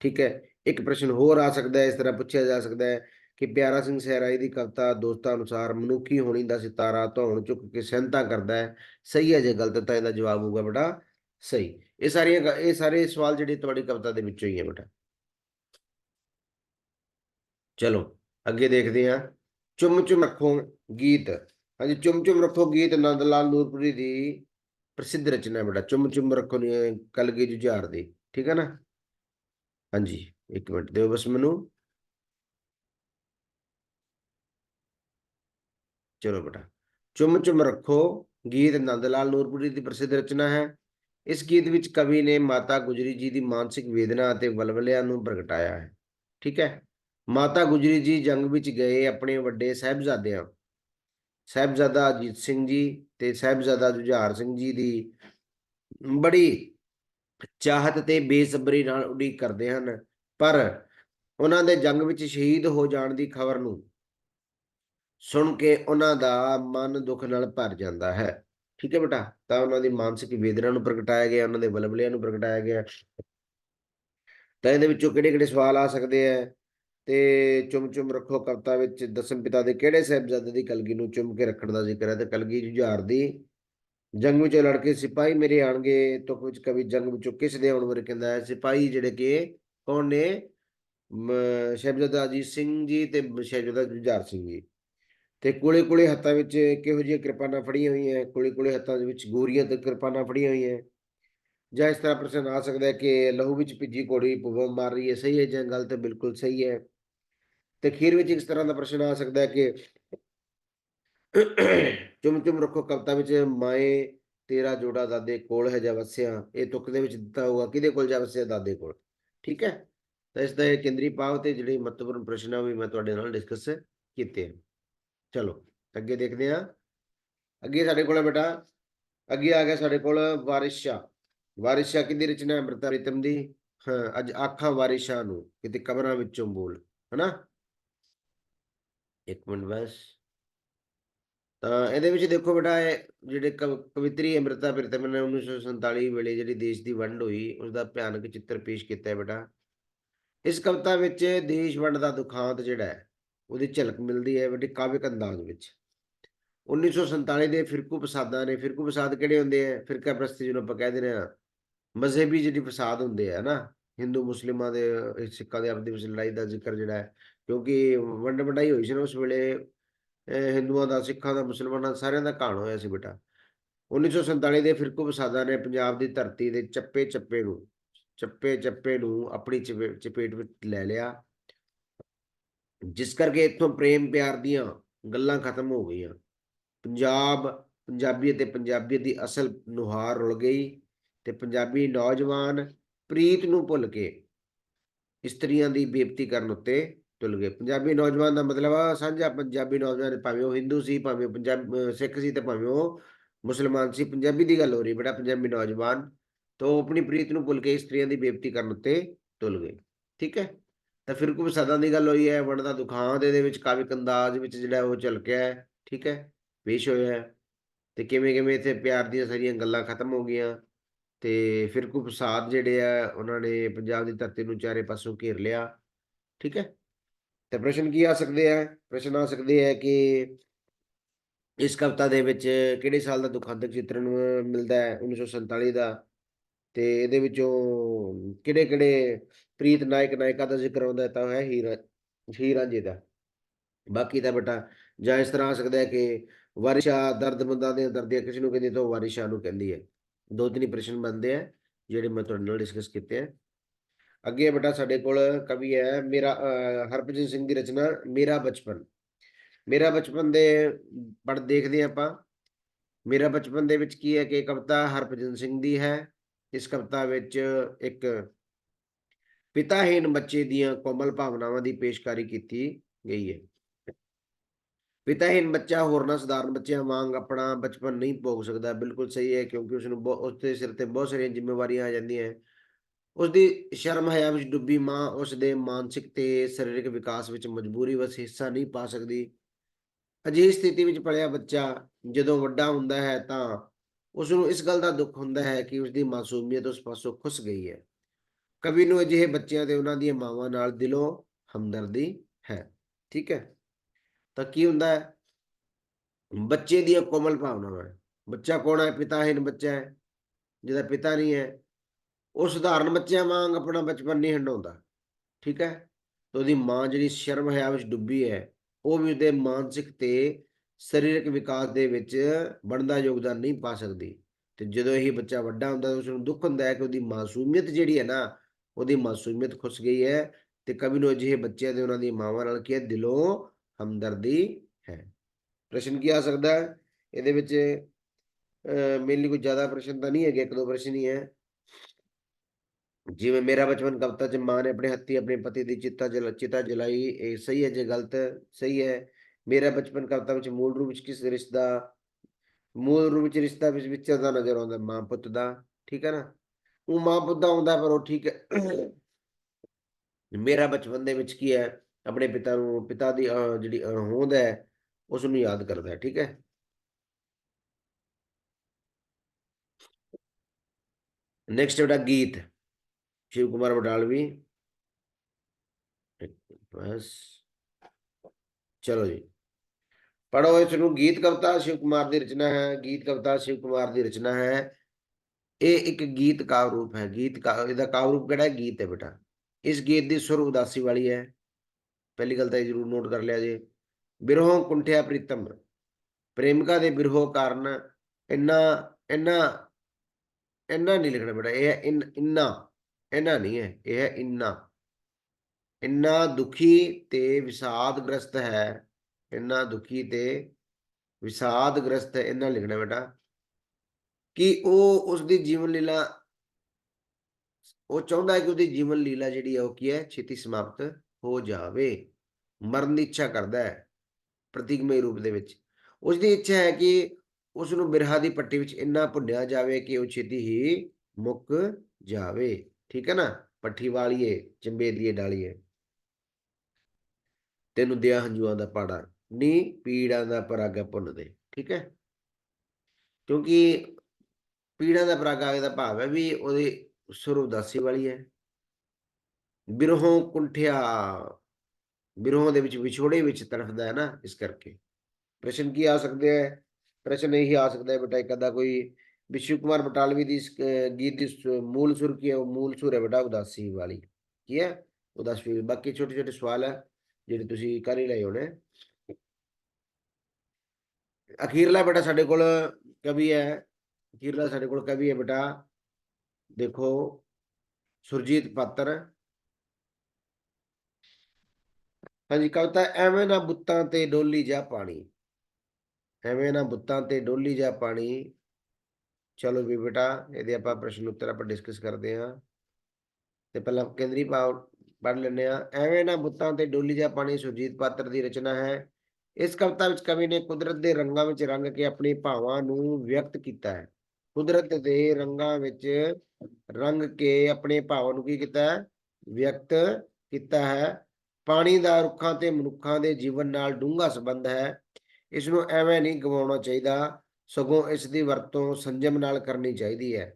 ਠੀਕ ਹੈ, ਇੱਕ ਪ੍ਰਸ਼ਨ ਹੋਰ ਆ ਸਕਦਾ ਹੈ, ਇਸ ਤਰ੍ਹਾਂ ਪੁੱਛਿਆ ਜਾ ਸਕਦਾ ਹੈ ਕਿ ਪਿਆਰਾ ਸਿੰਘ ਸਹਿਰਾਈ ਦੀ ਕਵਿਤਾ, ਦੋਸਤਾਂ ਅਨੁਸਾਰ ਮਨੁੱਖੀ ਹੋਣੀ ਦਾ ਸਿਤਾਰਾ ਧੌਣ ਚੁੱਕ ਕੇ ਸਹਿਨਤਾ ਕਰਦਾ ਹੈ ਸਹੀ ਹੈ ਜੇ ਗਲਤ, ਤਾਂ ਇਹਦਾ ਜਵਾਬ ਹੋਊਗਾ ਬੇਟਾ ਸਹੀ। ਇਹ ਸਾਰੀਆਂ ਗ- ਇਹ ਸਾਰੇ ਸਵਾਲ ਜਿਹੜੇ ਤੁਹਾਡੀ ਕਵਿਤਾ ਦੇ ਵਿੱਚੋਂ ਹੀ ਹੈ ਬੇਟਾ। ਚਲੋ, ਅੱਗੇ ਦੇਖਦੇ ਹਾਂ। ਚੁੰਮ ਚੁੰਮ ਰੱਖੋ ਗੀਤ। ਹਾਂਜੀ, ਚੁੰਮ ਚੁੰਮ ਰੱਖੋ ਗੀਤ ਨੰਦ ਲਾਲ ਨੂਰਪੁਰੀ ਦੀ ਪ੍ਰਸਿੱਧ ਰਚਨਾ ਬੇਟਾ। ਚੁੰਮ ਚੁੰਮ ਰੱਖੋ ਕਲਗੀ ਜੁਝਾਰ ਦੀ। ਠੀਕ ਹੈ ਨਾ? ਹਾਂਜੀ, ਇੱਕ ਮਿੰਟ ਦਿਓ ਬਸ ਮੈਨੂੰ। ਚਲੋ ਬੇਟਾ। ਚੁੰਮ ਚੁੰਮ ਰੱਖੋ ਗੀਤ ਨੰਦ ਲਾਲ ਨੂਰਪੁਰੀ ਦੀ ਪ੍ਰਸਿੱਧ ਰਚਨਾ ਹੈ। ਇਸ ਗੀਤ ਵਿੱਚ ਕਵੀ ਨੇ ਮਾਤਾ ਗੁਜਰੀ ਜੀ ਦੀ ਮਾਨਸਿਕ ਵੇਦਨਾ ਅਤੇ ਵਲਵਲਿਆਂ ਨੂੰ ਪ੍ਰਗਟਾਇਆ ਹੈ। ਠੀਕ ਹੈ? ਮਾਤਾ ਗੁਜਰੀ ਜੀ ਜੰਗ ਵਿੱਚ ਗਏ ਆਪਣੇ ਵੱਡੇ ਸਾਹਿਬਜ਼ਾਦਿਆਂ। ਸਾਹਿਬਜ਼ਾਦਾ ਅਜੀਤ ਸਿੰਘ ਜੀ ਤੇ ਸਾਹਿਬਜ਼ਾਦਾ ਜੁਝਾਰ ਸਿੰਘ ਜੀ ਦੀ ਬੜੀ ਚਾਹਤ ਤੇ ਬੇਸਬਰੀ ਨਾਲ ਉਡੀਕ ਕਰਦੇ ਹਨ, ਪਰ ਉਹਨਾਂ ਦੇ ਜੰਗ ਵਿੱਚ ਸ਼ਹੀਦ ਹੋ ਜਾਣ ਦੀ ਖਬਰ ਨੂੰ ਸੁਣ ਕੇ ਉਹਨਾਂ ਦਾ ਮਨ ਦੁੱਖ ਨਾਲ ਭਰ ਜਾਂਦਾ ਹੈ। ਠੀਕ ਹੈ ਬੇਟਾ, ਤਾਂ ਉਹਨਾਂ ਦੀ ਮਾਨਸਿਕ ਵੇਦਨਾ ਨੂੰ ਪ੍ਰਗਟਾਇਆ ਗਿਆ, ਉਹਨਾਂ ਦੇ ਬਲਬਲਿਆਂ ਨੂੰ ਪ੍ਰਗਟਾਇਆ ਗਿਆ। ਤਾਂ ਇਹਦੇ ਵਿੱਚੋਂ ਕਿਹੜੇ ਕਿਹੜੇ ਸਵਾਲ ਆ ਸਕਦੇ ਆ? ਤੇ ਚੁੰਮ ਚੁੰਮ ਰੱਖੋ ਕਵਿਤਾ ਵਿੱਚ ਦਸਮ ਪਿਤਾ ਦੇ ਕਿਹੜੇ ਸਾਹਿਬਜ਼ਾਦੇ ਦੀ ਕਲਗੀ ਨੂੰ ਚੁੰਮ ਕੇ ਰੱਖਣ ਦਾ ਜ਼ਿਕਰ ਹੈ? ਤੇ ਕਲਗੀ ਜੁਝਾਰ ਦੀ, ਜੰਗ ਵਿੱਚ ਲੜਕੇ ਸਿਪਾਹੀ ਮੇਰੇ ਆਣਗੇ ਤੁਕ ਵਿੱਚ ਕਵੀ ਜੰਗ ਵਿੱਚੋਂ ਕਿਸ ਦੇ ਆਉਣ ਬਾਰੇ ਕਹਿੰਦਾ ਹੈ? ਸਿਪਾਹੀ ਜਿਹੜੇ ਕਿ ਕੌਣ ਨੇ? ਮ- ਸਾਹਿਬਜ਼ਾਦਾ ਅਜੀਤ ਸਿੰਘ ਜੀ ਤੇ ਸਾਹਿਬਜ਼ਾਦਾ ਜੁਝਾਰ ਸਿੰਘ ਜੀ। ਤੇ ਕੋਲੇ ਕੋਲੇ ਹੱਥਾਂ ਵਿੱਚ ਕਿਹੋ ਜਿਹੀਆਂ ਕਿਰਪਾਨਾਂ ਫੜੀਆਂ ਹੋਈਆਂ? ਕੋਲੇ ਕੋਲੇ ਹੱਥਾਂ ਦੇ ਵਿੱਚ ਗੋਰੀਆਂ ਤੇ ਕਿਰਪਾਨਾਂ ਫੜੀਆਂ ਹੋਈਆਂ। ਜਾਂ ਇਸ ਤਰ੍ਹਾਂ ਪ੍ਰਸ਼ਨ ਆ ਸਕਦਾ ਹੈ ਕਿ ਲਹੂ ਵਿੱਚ ਭਿੱਜੀ ਘੋੜੀ ਭੁੱਬਾ ਮਾਰ ਰਹੀ ਹੈ, ਸਹੀ ਹੈ ਜਾਂ ਗਲਤ? ਬਿਲਕੁਲ ਸਹੀ ਹੈ। ਤੇ ਖੀਰ ਵਿੱਚ ਇਸ ਤਰ੍ਹਾਂ ਦਾ ਪ੍ਰਸ਼ਨ ਆ ਸਕਦਾ ਹੈ ਕਿ ਚੁੰਮ ਚੁੰਮ ਰੱਖੋ, ਕਵਿਤਾ ਵਿੱਚ ਮਾਏ ਤੇਰਾ ਜੋੜਾ ਦਾਦੇ ਕੋਲ ਹੈ ਜਾਂ ਵਸਿਆ ਇਹ ਤੁਕ ਦੇ ਵਿੱਚ ਦਿੱਤਾ ਹੋਊਗਾ, ਕਿਹਦੇ ਕੋਲ ਜਾ ਵਸਿਆ ਦਾਦੇ ਕੋਲ। ਠੀਕ ਹੈ? ਤਾਂ ਇਸ ਦਾ ਇਹ ਕੇਂਦਰੀ ਭਾਵ ਤੇ ਜਿਹੜੇ ਮਹੱਤਵਪੂਰਨ ਪ੍ਰਸ਼ਨ ਆ ਵੀ ਮੈਂ ਤੁਹਾਡੇ ਨਾਲ ਡਿਸਕਸ ਕੀਤੇ ਚਲੋ, ਅੱਗੇ ਦੇਖਦੇ ਹਾਂ। ਅੱਗੇ ਸਾਡੇ ਕੋਲ ਹੈ ਬੇਟਾ, ਅੱਗੇ ਆ ਗਿਆ ਸਾਡੇ ਕੋਲ ਵਾਰਿਸ ਸ਼ਾਹ। ਕਿਹਦੀ ਰਚਨਾ ਹੈ? ਅੰਮ੍ਰਿਤਾ ਪ੍ਰੀਤਮ ਦੀ। ਹਾਂ, ਅੱਜ ਆਖਾਂ ਵਾਰਿਸ ਨੂੰ, ਕਿਤੇ ਕਬਰਾਂ ਵਿੱਚੋਂ ਬੋਲ। ਹਨਾ? ਇੱਕ ਮਿੰਟ ਬਸ। ਤਾਂ ਇਹਦੇ ਵਿੱਚ ਦੇਖੋ ਬੇਟਾ, ਇਹ ਜਿਹੜੇ ਕਵਿਤਰੀ ਅੰਮ੍ਰਿਤਾ ਪ੍ਰੀਤਮ ਨੇ 1947 ਵੇਲੇ ਜਿਹੜੀ ਦੇਸ਼ ਦੀ ਵੰਡ ਹੋਈ ਉਸ ਦਾ ਭਿਆਨਕ ਚਿੱਤਰ ਪੇਸ਼ ਕੀਤਾ ਹੈ ਬੇਟਾ। ਇਸ ਕਵਿਤਾ ਵਿੱਚ ਦੇਸ਼ ਵੰਡ ਦਾ ਦੁਖਾਂਤ ਜਿਹੜਾ ਹੈ, ਉਹਦੀ ਝਲਕ ਮਿਲਦੀ ਹੈ ਬੇਟੇ ਕਾਵਿਕ ਅੰਦਾਜ਼ ਵਿੱਚ। 1947 ਦੇ ਫਿਰਕੂ ਫਸਾਦਾਂ ਨੇ, ਫਿਰਕੂ ਫਸਾਦ ਕਿਹੜੇ ਹੁੰਦੇ ਆ? ਫਿਰਕਾ ਪ੍ਰਸਤੀ ਜਿਹਨੂੰ ਆਪਾਂ ਕਹਿ ਦਿੰਦੇ ਆ ਮਜ਼ਹਬੀ ਜਿਹੜੀ ਫਸਾਦ ਹੁੰਦੇ ਆ ਨਾ, ਹਿੰਦੂ, ਮੁਸਲਿਮਾਂ ਦੇ, ਸਿੱਖਾਂ ਦੇ ਆਪਸ ਵਿੱਚ ਲੜਾਈ ਦਾ ਜ਼ਿਕਰ ਜਿਹੜਾ ਹੈ ਕਿਉਂਕਿ ਵੰਡ ਵੰਡਾਈ ਹੋਈ ਸੀ ਨਾ ਉਸ ਵੇਲੇ ਅਹ ਹਿੰਦੂਆਂ ਦਾ, ਸਿੱਖਾਂ ਦਾ, ਮੁਸਲਮਾਨਾਂ ਦਾ, ਸਾਰਿਆਂ ਦਾ ਘਾਣ ਹੋਇਆ ਸੀ ਬੇਟਾ। 1947 ਦੇ ਫਿਰਕੂ ਫਸਾਦਾਂ ਨੇ ਪੰਜਾਬ ਦੀ ਧਰਤੀ ਦੇ ਚੱਪੇ ਚੱਪੇ ਨੂੰ, ਚੱਪੇ ਚੱਪੇ ਨੂੰ ਆਪਣੀ ਚਪੇ- ਚਪੇਟ ਵਿੱਚ ਲੈ ਲਿਆ। ਜਿਸ ਕਰਕੇ ਇੱਥੋਂ ਪ੍ਰੇਮ ਪਿਆਰ ਦੀਆਂ ਗੱਲਾਂ ਖਤਮ ਹੋ ਗਈਆਂ। ਪੰਜਾਬ, ਪੰਜਾਬੀ ਅਤੇ ਪੰਜਾਬੀਅਤ ਦੀ ਅਸਲ ਨੁਹਾਰ ਰੁਲ ਗਈ ਤੇ ਪੰਜਾਬੀ ਨੌਜਵਾਨ ਪ੍ਰੀਤ ਨੂੰ ਭੁੱਲ ਕੇ ਇਸਤਰੀਆਂ ਦੀ ਬੇਇੱਜ਼ਤੀ ਕਰਨ ਉੱਤੇ ਤੁਲ ਗਏ। ਪੰਜਾਬੀ ਨੌਜਵਾਨ ਦਾ ਮਤਲਬ ਆ, ਸਾਂਝਾ ਪੰਜਾਬੀ ਨੌਜਵਾਨ ਭਾਵੇਂ ਉਹ ਹਿੰਦੂ ਸੀ, ਭਾਵੇਂ ਉਹ ਪੰਜਾਬ ਸਿੱਖ ਸੀ ਤੇ ਭਾਵੇਂ ਉਹ ਮੁਸਲਮਾਨ ਸੀ, ਪੰਜਾਬੀ ਦੀ ਗੱਲ ਹੋ ਰਹੀ, ਬੜਾ ਪੰਜਾਬੀ ਨੌਜਵਾਨ। ਤਾਂ ਉਹ ਆਪਣੀ ਪ੍ਰੀਤ ਨੂੰ ਭੁੱਲ ਕੇ ਇਸਤਰੀਆਂ ਦੀ ਬੇਇੱਜ਼ਤੀ ਕਰਨ ਉੱਤੇ ਤੁਲ ਗਏ। ਠੀਕ ਹੈ? ਤਾਂ ਫਿਰ ਕੋਈ ਸਦਾ ਦੀ ਗੱਲ ਹੋਈ ਹੈ ਵੰਡ ਦਾ ਦੁਖਾਂਤ, ਇਹਦੇ ਵਿੱਚ ਕਾਵਿਕ ਅੰਦਾਜ਼ ਵਿੱਚ ਜਿਹੜਾ ਉਹ ਝਲਕਿਆ ਹੈ। ਠੀਕ ਹੈ? ਪੇਸ਼ ਹੋਇਆ ਹੈ। ਤੇ ਕਿਵੇਂ ਕਿਵੇਂ ਇੱਥੇ ਪਿਆਰ ਦੀਆਂ ਸਾਰੀਆਂ ਗੱਲਾਂ ਖਤਮ ਹੋ ਗਈਆਂ। ਤੇ ਫਿਰ ਕੋਈ ਫਸਾਦ ਜਿਹੜੇ ਆ, ਉਹਨਾਂ ਨੇ ਪੰਜਾਬ ਦੀ ਧਰਤੀ ਨੂੰ ਚਾਰੇ ਪਾਸੋਂ ਘੇਰ ਲਿਆ। ਠੀਕ ਹੈ? ਤੇ ਪ੍ਰਸ਼ਨ ਕੀ ਆ ਸਕਦੇ ਆ? ਪ੍ਰਸ਼ਨ ਆ ਸਕਦੇ ਆ ਕਿ ਇਸ ਕਵਿਤਾ ਦੇ ਵਿੱਚ ਕਿਹੜੇ ਸਾਲ ਦਾ ਦੁਖਾਂਤਕ ਚਿੱਤਰਨ ਮਿਲਦਾ ਹੈ? 1947 ਦਾ। ਤੇ ਇਹਦੇ ਵਿੱਚੋਂ ਕਿਹੜੇ ਕਿਹੜੇ ਪ੍ਰੀਤ ਨਾਇਕ ਨਾਇਕਾ ਦਾ ਜ਼ਿਕਰ ਆਉਂਦਾ ਹੈ, ਤਾਂ ਹੈ ਹੀਰਾ, ਹੀਰ ਜੀ ਦਾ। ਬਾਕੀ ਦਾ ਬਟਾ, ਜਾਂ ਇਸ ਤਰ੍ਹਾਂ ਆ ਸਕਦਾ ਹੈ ਕਿ ਵਾਰਿਸ਼ਾ ਦਰਦਮੰਦਾਂ ਦੇ ਦਰਦੀਆਂ ਕਿਸ ਨੂੰ ਕਹਿੰਦੀ ਤਾਂ ਉਹ ਵਾਰਿਸ਼ਾ ਨੂੰ ਕਹਿੰਦੀ ਹੈ। ਦੋ ਤਿੰਨ ਪ੍ਰਸ਼ਨ ਬਣਦੇ ਆ, ਜਿਹੜੇ ਮੈਂ ਤੁਹਾਡੇ ਨਾਲ ਡਿਸਕਸ ਕੀਤੇ ਆ। ਅੱਗੇ ਬੇਟਾ ਸਾਡੇ ਕੋਲ ਕਵੀ ਹੈ ਮੇਰਾ ਅਹ, ਹਰਭਜਨ ਸਿੰਘ ਦੀ ਰਚਨਾ ਮੇਰਾ ਬਚਪਨ। ਮੇਰਾ ਬਚਪਨ ਦੇ ਪੜ ਦੇਖਦੇ ਹਾਂ ਆਪਾਂ। ਮੇਰਾ ਬਚਪਨ ਦੇ ਵਿੱਚ ਕੀ ਹੈ ਕਿ ਕਵਿਤਾ ਹਰਭਜਨ ਸਿੰਘ ਦੀ ਹੈ। ਇਸ ਕਵਿਤਾ ਵਿੱਚ ਇੱਕ ਪਿਤਾਹੀਨ ਬੱਚੇ ਦੀਆਂ ਕੋਮਲ ਭਾਵਨਾਵਾਂ ਦੀ ਪੇਸ਼ਕਾਰੀ ਕੀਤੀ ਗਈ ਹੈ। ਪਿਤਾਹੀਨ ਬੱਚਾ ਹੋਰਨਾਂ ਸਧਾਰਨ ਬੱਚਿਆਂ ਵਾਂਗ ਆਪਣਾ ਬਚਪਨ ਨਹੀਂ ਭੋਗ ਸਕਦਾ। ਬਿਲਕੁਲ ਸਹੀ ਹੈ ਕਿਉਂਕਿ ਉਸ ਨੂੰ ਬਹੁ- ਉਸ ਦੇ ਸਿਰ ਤੇ ਬਹੁਤ ਸਾਰੀਆਂ ਜ਼ਿੰਮੇਵਾਰੀਆਂ ਆ ਜਾਂਦੀਆਂ ਹੈ। ਉਸ ਦੀ ਸ਼ਰਮ ਹਯਾ ਵਿੱਚ ਡੁੱਬੀ ਮਾਂ ਉਸ ਦੇ ਮਾਨਸਿਕ ਤੇ ਸਰੀਰਕ ਵਿਕਾਸ ਵਿੱਚ ਮਜਬੂਰੀ ਵਸ ਹਿੱਸਾ ਨਹੀਂ ਪਾ ਸਕਦੀ। ਅਜਿਹੀ ਸਥਿਤੀ ਵਿੱਚ ਪਲਿਆ ਬੱਚਾ ਜਦੋਂ ਵੱਡਾ ਹੁੰਦਾ ਹੈ ਤਾਂ ਉਸ ਨੂੰ ਇਸ ਗੱਲ ਦਾ ਦੁੱਖ ਹੁੰਦਾ ਹੈ ਕਿ ਉਸ ਦੀ ਮਾਸੂਮੀਅਤ ਉਸ ਪਾਸੋਂ ਖੁੱਸ ਗਈ ਹੈ। ਕਵੀ ਨੂੰ ਅਜਿਹੇ ਬੱਚਿਆਂ ਤੇ ਉਹਨਾਂ ਦੀਆਂ ਮਾਵਾਂ ਨਾਲ ਦਿਲੋਂ ਹਮਦਰਦੀ ਹੈ, ਠੀਕ ਹੈ? ਤਾਂ ਕੀ ਹੁੰਦਾ ਹੈ? ਬੱਚੇ ਦੀਆਂ ਕੋਮਲ ਭਾਵਨਾਵਾਂ ਬੱਚਾ ਕੌਣ ਹੈ? ਪਿਤਾਹੀਨ ਬੱਚਾ ਹੈ। ਜਿਹਦਾ ਪਿਤਾ ਨਹੀਂ ਹੈ ਉਹ ਸਧਾਰਨ ਬੱਚਿਆਂ ਵਾਂਗ ਆਪਣਾ ਬਚਪਨ ਨਹੀਂ ਹੰਡਾਉਂਦਾ ਠੀਕ ਹੈ? ਤੇ ਉਹਦੀ ਮਾਂ ਜਿਹੜੀ ਸ਼ਰਮ ਹੈ, ਵਿੱਚ ਡੁੱਬੀ ਹੈ, ਉਹ ਵੀ ਉਹਦੇ ਮਾਨਸਿਕ ਤੇ ਸਰੀਰਕ ਵਿਕਾਸ ਦੇ ਵਿੱਚ ਬਣਦਾ ਯੋਗਦਾਨ ਨਹੀਂ ਪਾ ਸਕਦੀ। ਤੇ ਜਦੋਂ ਇਹ ਬੱਚਾ ਵੱਡਾ ਹੁੰਦਾ, ਤਾਂ ਉਸ ਨੂੰ ਦੁੱਖ ਹੁੰਦਾ ਹੈ ਕਿ ਉਹਦੀ ਮਾਸੂਮੀਅਤ ਜਿਹੜੀ ਹੈ ਨਾ, ਉਹਦੀ ਮਾਸੂਮੀਅਤ ਖੁੱਸ ਗਈ ਹੈ ਤੇ ਕਵੀ ਨੂੰ ਅਜਿਹੇ ਬੱਚਿਆਂ ਦੇ ਉਹਨਾਂ ਦੀ ਮਾਵਾਂ ਨਾਲ ਕੀ ਹੈ? ਦਿਲੋਂ ਹਮਦਰਦੀ ਹੈ। ਪ੍ਰਸ਼ਨ ਕੀ ਆ ਸਕਦਾ ਹੈ? ਇਹਦੇ ਵਿੱਚ ਮੇਰੇ ਲਈ ਕੋਈ ਜ਼ਿਆਦਾ ਪ੍ਰਸ਼ਨ ਤਾਂ ਨਹੀਂ ਹੈਗੇ, ਇੱਕ ਦੋ ਪ੍ਰਸ਼ਨ ਹੀ ਹੈ। ਜਿਵੇਂ ਮੇਰਾ ਬਚਪਨ ਕਵਿਤਾ ਚ ਮਾਂ ਨੇ ਆਪਣੇ ਹੱਥੀ ਆਪਣੇ ਪਤੀ ਦੀ ਚਿਤਾ ਜਲ ਚਿਤਾ ਜਲਾਈ ਇਹ ਸਹੀ ਹੈ ਜੇ ਗਲਤ ਸਹੀ ਹੈ। ਮੇਰਾ ਬਚਪਨ ਕਵਿਤਾ ਵਿੱਚ ਮੂਲ ਰੂਪ ਵਿੱਚ ਕਿਸ ਰਿਸ਼ਤਾ ਮੂਲ ਰੂਪ ਵਿੱਚ ਰਿਸ਼ਤਾ ਵਿੱਚ ਵਿਚਰਦਾ ਨਜ਼ਰ ਆਉਂਦਾ ਮਾਂ ਪੁੱਤ ਦਾ ਠੀਕ ਹੈ ਨਾ? ਉਹ ਮਾਂ ਪੁੱਤ ਦਾ ਆਉਂਦਾ ਪਰ ਉਹ ਠੀਕ ਹੈ। ਮੇਰਾ ਬਚਪਨ ਦੇ ਵਿੱਚ ਕੀ ਹੈ? ਆਪਣੇ ਪਿਤਾ ਨੂੰ ਪਿਤਾ ਦੀ ਅਹ, ਜਿਹੜੀ ਹੋਂਦ ਹੈ ਉਸ ਨੂੰ ਯਾਦ ਕਰਦਾ ਹੈ ਠੀਕ ਹੈ? ਨੈਕਸਟ ਜਿਹੜਾ ਗੀਤ। ਸ਼ਿਵ ਕੁਮਾਰ ਬਟਾਲਵੀ ਬਸ। ਚਲੋ ਜੀ। ਪੜੋ ਇਸ ਨੂੰ, ਗੀਤ ਕਵਿਤਾ ਸ਼ਿਵ ਕੁਮਾਰ ਦੀ ਰਚਨਾ ਹੈ, ਗੀਤ ਕਵਿਤਾ ਸ਼ਿਵ ਕੁਮਾਰ ਦੀ ਰਚਨਾ ਹੈ। ਇਹ ਇੱਕ ਗੀਤ ਕਾਵ ਰੂਪ ਹੈ। ਗੀਤ ਇਹਦਾ ਕਾਵ ਰੂਪ ਕਿਹੜਾ ਹੈ? ਗੀਤ ਹੈ ਬੇਟਾ। ਇਸ ਗੀਤ ਦੀ ਸੁਰ ਉਦਾਸੀ ਵਾਲੀ ਹੈ। ਪਹਿਲੀ ਗੱਲ ਤਾਂ ਇਹ ਜ਼ਰੂਰ ਨੋਟ ਕਰ ਲਿਆ ਜੇ। ਬਿਰਹੋਂ ਕੁੰਠਿਆ ਪ੍ਰੀਤਮ, ਪ੍ਰੇਮਿਕਾ ਦੇ ਬਿਰਹੋਂ ਕਾਰਨ ਇੰਨਾ ਇੰਨਾ ਇੰਨਾ ਨਹੀਂ ਲਿਖਣਾ ਬੇਟਾ। ਇਹ ਹੈ ਇਨ। ਇਹਨਾਂ ਨਹੀਂ ਹੈ, ਇਹ ਹੈ ਇੰਨਾ। ਇੰਨਾ ਦੁਖੀ ਤੇ ਵਿਸਾਦ ਗ੍ਰਸਤ ਹੈ, ਇੰਨਾ ਦੁਖੀ ਤੇ ਵਿਸਾਦਗ੍ਰਸਤ ਹੈ ਇਹਨਾਂ ਲਿਖਣਾ ਬੇਟਾ, ਕਿ ਉਹ ਉਸ ਦੀ ਜੀਵਨ ਲੀਲਾ, ਉਹ ਚਾਹੁੰਦਾ ਹੈ ਕਿ ਉਹਦੀ ਜੀਵਨ ਲੀਲਾ ਜਿਹੜੀ ਹੈ ਉਹ ਕੀ ਹੈ, ਛੇਤੀ ਸਮਾਪਤ ਹੋ ਜਾਵੇ। ਮਰਨ ਦੀ ਇੱਛਾ ਕਰਦਾ ਹੈ ਪ੍ਰਤੀਕਮਈ ਰੂਪ ਦੇ ਵਿੱਚ। ਉਸ ਦੀ ਇੱਛਾ ਹੈ ਕਿ ਉਸ ਨੂੰ ਬਿਰਹਾ ਦੀ ਪੱਟੀ ਵਿੱਚ ਇੰਨਾ ਭੁੰਨਿਆ ਜਾਵੇ ਕਿ ਉਹ ਛੇਤੀ ਹੀ ਮੁੱਕ ਜਾਵੇ। ਠੀਕ ਹੈ ਨਾ? ਪੱਠੀ ਵਾਲੀਏ ਚੰਬੇਲੀਏ ਡਾਲੀਏ। ਤੈਨੂੰ ਦਿਆ ਹੰਝੂਆਂ ਦਾ ਪਾੜਾ, ਨੀ ਪੀੜਾਂ ਦਾ ਪਰਾਗਾ ਭੁੰਨ ਠੀਕ ਹੈ? ਕਿਉਂਕਿ ਪੀੜਾਂ ਦਾ ਪਰਾਗਾ ਦਾ ਭਾਵ ਹੈ ਵੀ ਉਹਦੀ ਸੁਰ ਉਦਾਸੀ ਵਾਲੀ ਹੈ। ਬਿਰਹੋਂ ਕੁੰਠਿਆ, ਬਿਰਹੋਂ ਦੇ ਵਿੱਚ ਵਿਛੋੜੇ ਵਿੱਚ ਤੜਫਦਾ ਹੈ ਨਾ, ਇਸ ਕਰਕੇ। ਪ੍ਰਸ਼ਨ ਕੀ ਆ ਸਕਦੇ ਹੈ? ਪ੍ਰਸ਼ਨ ਇਹੀ ਆ ਸਕਦਾ ਹੈ, ਬੇਟਾ ਇੱਕ ਅੱਧਾ ਕੋਈ ਵਿਸ਼ਵ ਕੁਮਾਰ ਬਟਾਲਵੀ ਦੀ ਇਸ, ਗੀਤ ਦੀ ਮੂਲ ਸੁਰ ਕੀ ਹੈ? ਉਹ ਮੂਲ ਸੁਰ ਹੈ ਬੇਟਾ ਉਦਾਸੀ ਵਾਲੀ। ਕੀ ਹੈ? ਉਦਾਸੀ ਬਾਕੀ ਛੋਟੇ ਛੋਟੇ ਸਵਾਲ ਹੈ ਜਿਹੜੇ ਤੁਸੀਂ ਕਰ ਹੀ ਲਏ ਹੋਣੇ। ਅਖੀਰਲਾ ਬੇਟਾ ਸਾਡੇ ਕੋਲ ਕਵੀ ਹੈ। ਅਖੀਰਲਾ ਸਾਡੇ ਕੋਲ ਕਵੀ ਹੈ ਬੇਟਾ। ਦੇਖੋ ਸੁਰਜੀਤ ਪਾਤਰ। ਹਾਂਜੀ ਕਵਿਤਾ ਐਵੇਂ ਨਾ ਬੁੱਤਾਂ ਤੇ ਡੋਲੀ ਜਾ ਪਾਣੀ। ਐਵੇਂ ਨਾ ਬੁੱਤਾਂ ਤੇ ਡੋਲੀ ਜਾ ਪਾਣੀ। ਚਲੋ ਵੀ ਬੇਟਾ, ਇਹਦੇ ਆਪਾਂ ਪ੍ਰਸ਼ਨ ਉੱਤਰ ਆਪਾਂ ਡਿਸਕਸ ਕਰਦੇ ਹਾਂ। ਤੇ ਪਹਿਲਾਂ ਕੇਂਦਰੀ ਭਾਵ ਪੜ੍ਹ ਲੈਂਦੇ ਆ ਐਵੇਂ ਨਾ ਬੁੱਤਾਂ ਤੇ ਡੋਲੀ ਜਾ ਪਾਣੀ ਸੁਰਜੀਤ ਪਾਤਰ ਦੀ ਰਚਨਾ ਹੈ। ਇਸ ਕਵਿਤਾ ਵਿੱਚ ਕਵੀ ਨੇ ਕੁਦਰਤ ਦੇ ਰੰਗਾਂ ਵਿੱਚ ਰੰਗ ਕੇ ਆਪਣੇ ਭਾਵਾਂ ਨੂੰ ਵਿਅਕਤ ਕੀਤਾ ਹੈ। ਕੁਦਰਤ ਦੇ ਰੰਗਾਂ ਵਿੱਚ ਰੰਗ ਕੇ ਆਪਣੇ ਭਾਵਾਂ ਨੂੰ ਕੀ ਕੀਤਾ ਹੈ? ਵਿਅਕਤ ਕੀਤਾ ਹੈ। ਪਾਣੀ ਦਾ ਰੁੱਖਾਂ ਤੇ ਮਨੁੱਖਾਂ ਦੇ ਜੀਵਨ ਨਾਲ ਡੂੰਘਾ ਸੰਬੰਧ ਹੈ। ਇਸ ਨੂੰ ਐਵੇਂ ਨਹੀਂ ਗਵਾਉਣਾ ਚਾਹੀਦਾ। ਸਗੋਂ ਇਸ ਦੀ ਵਰਤੋਂ ਸੰਜਮ ਨਾਲ ਕਰਨੀ ਚਾਹੀਦੀ ਹੈ।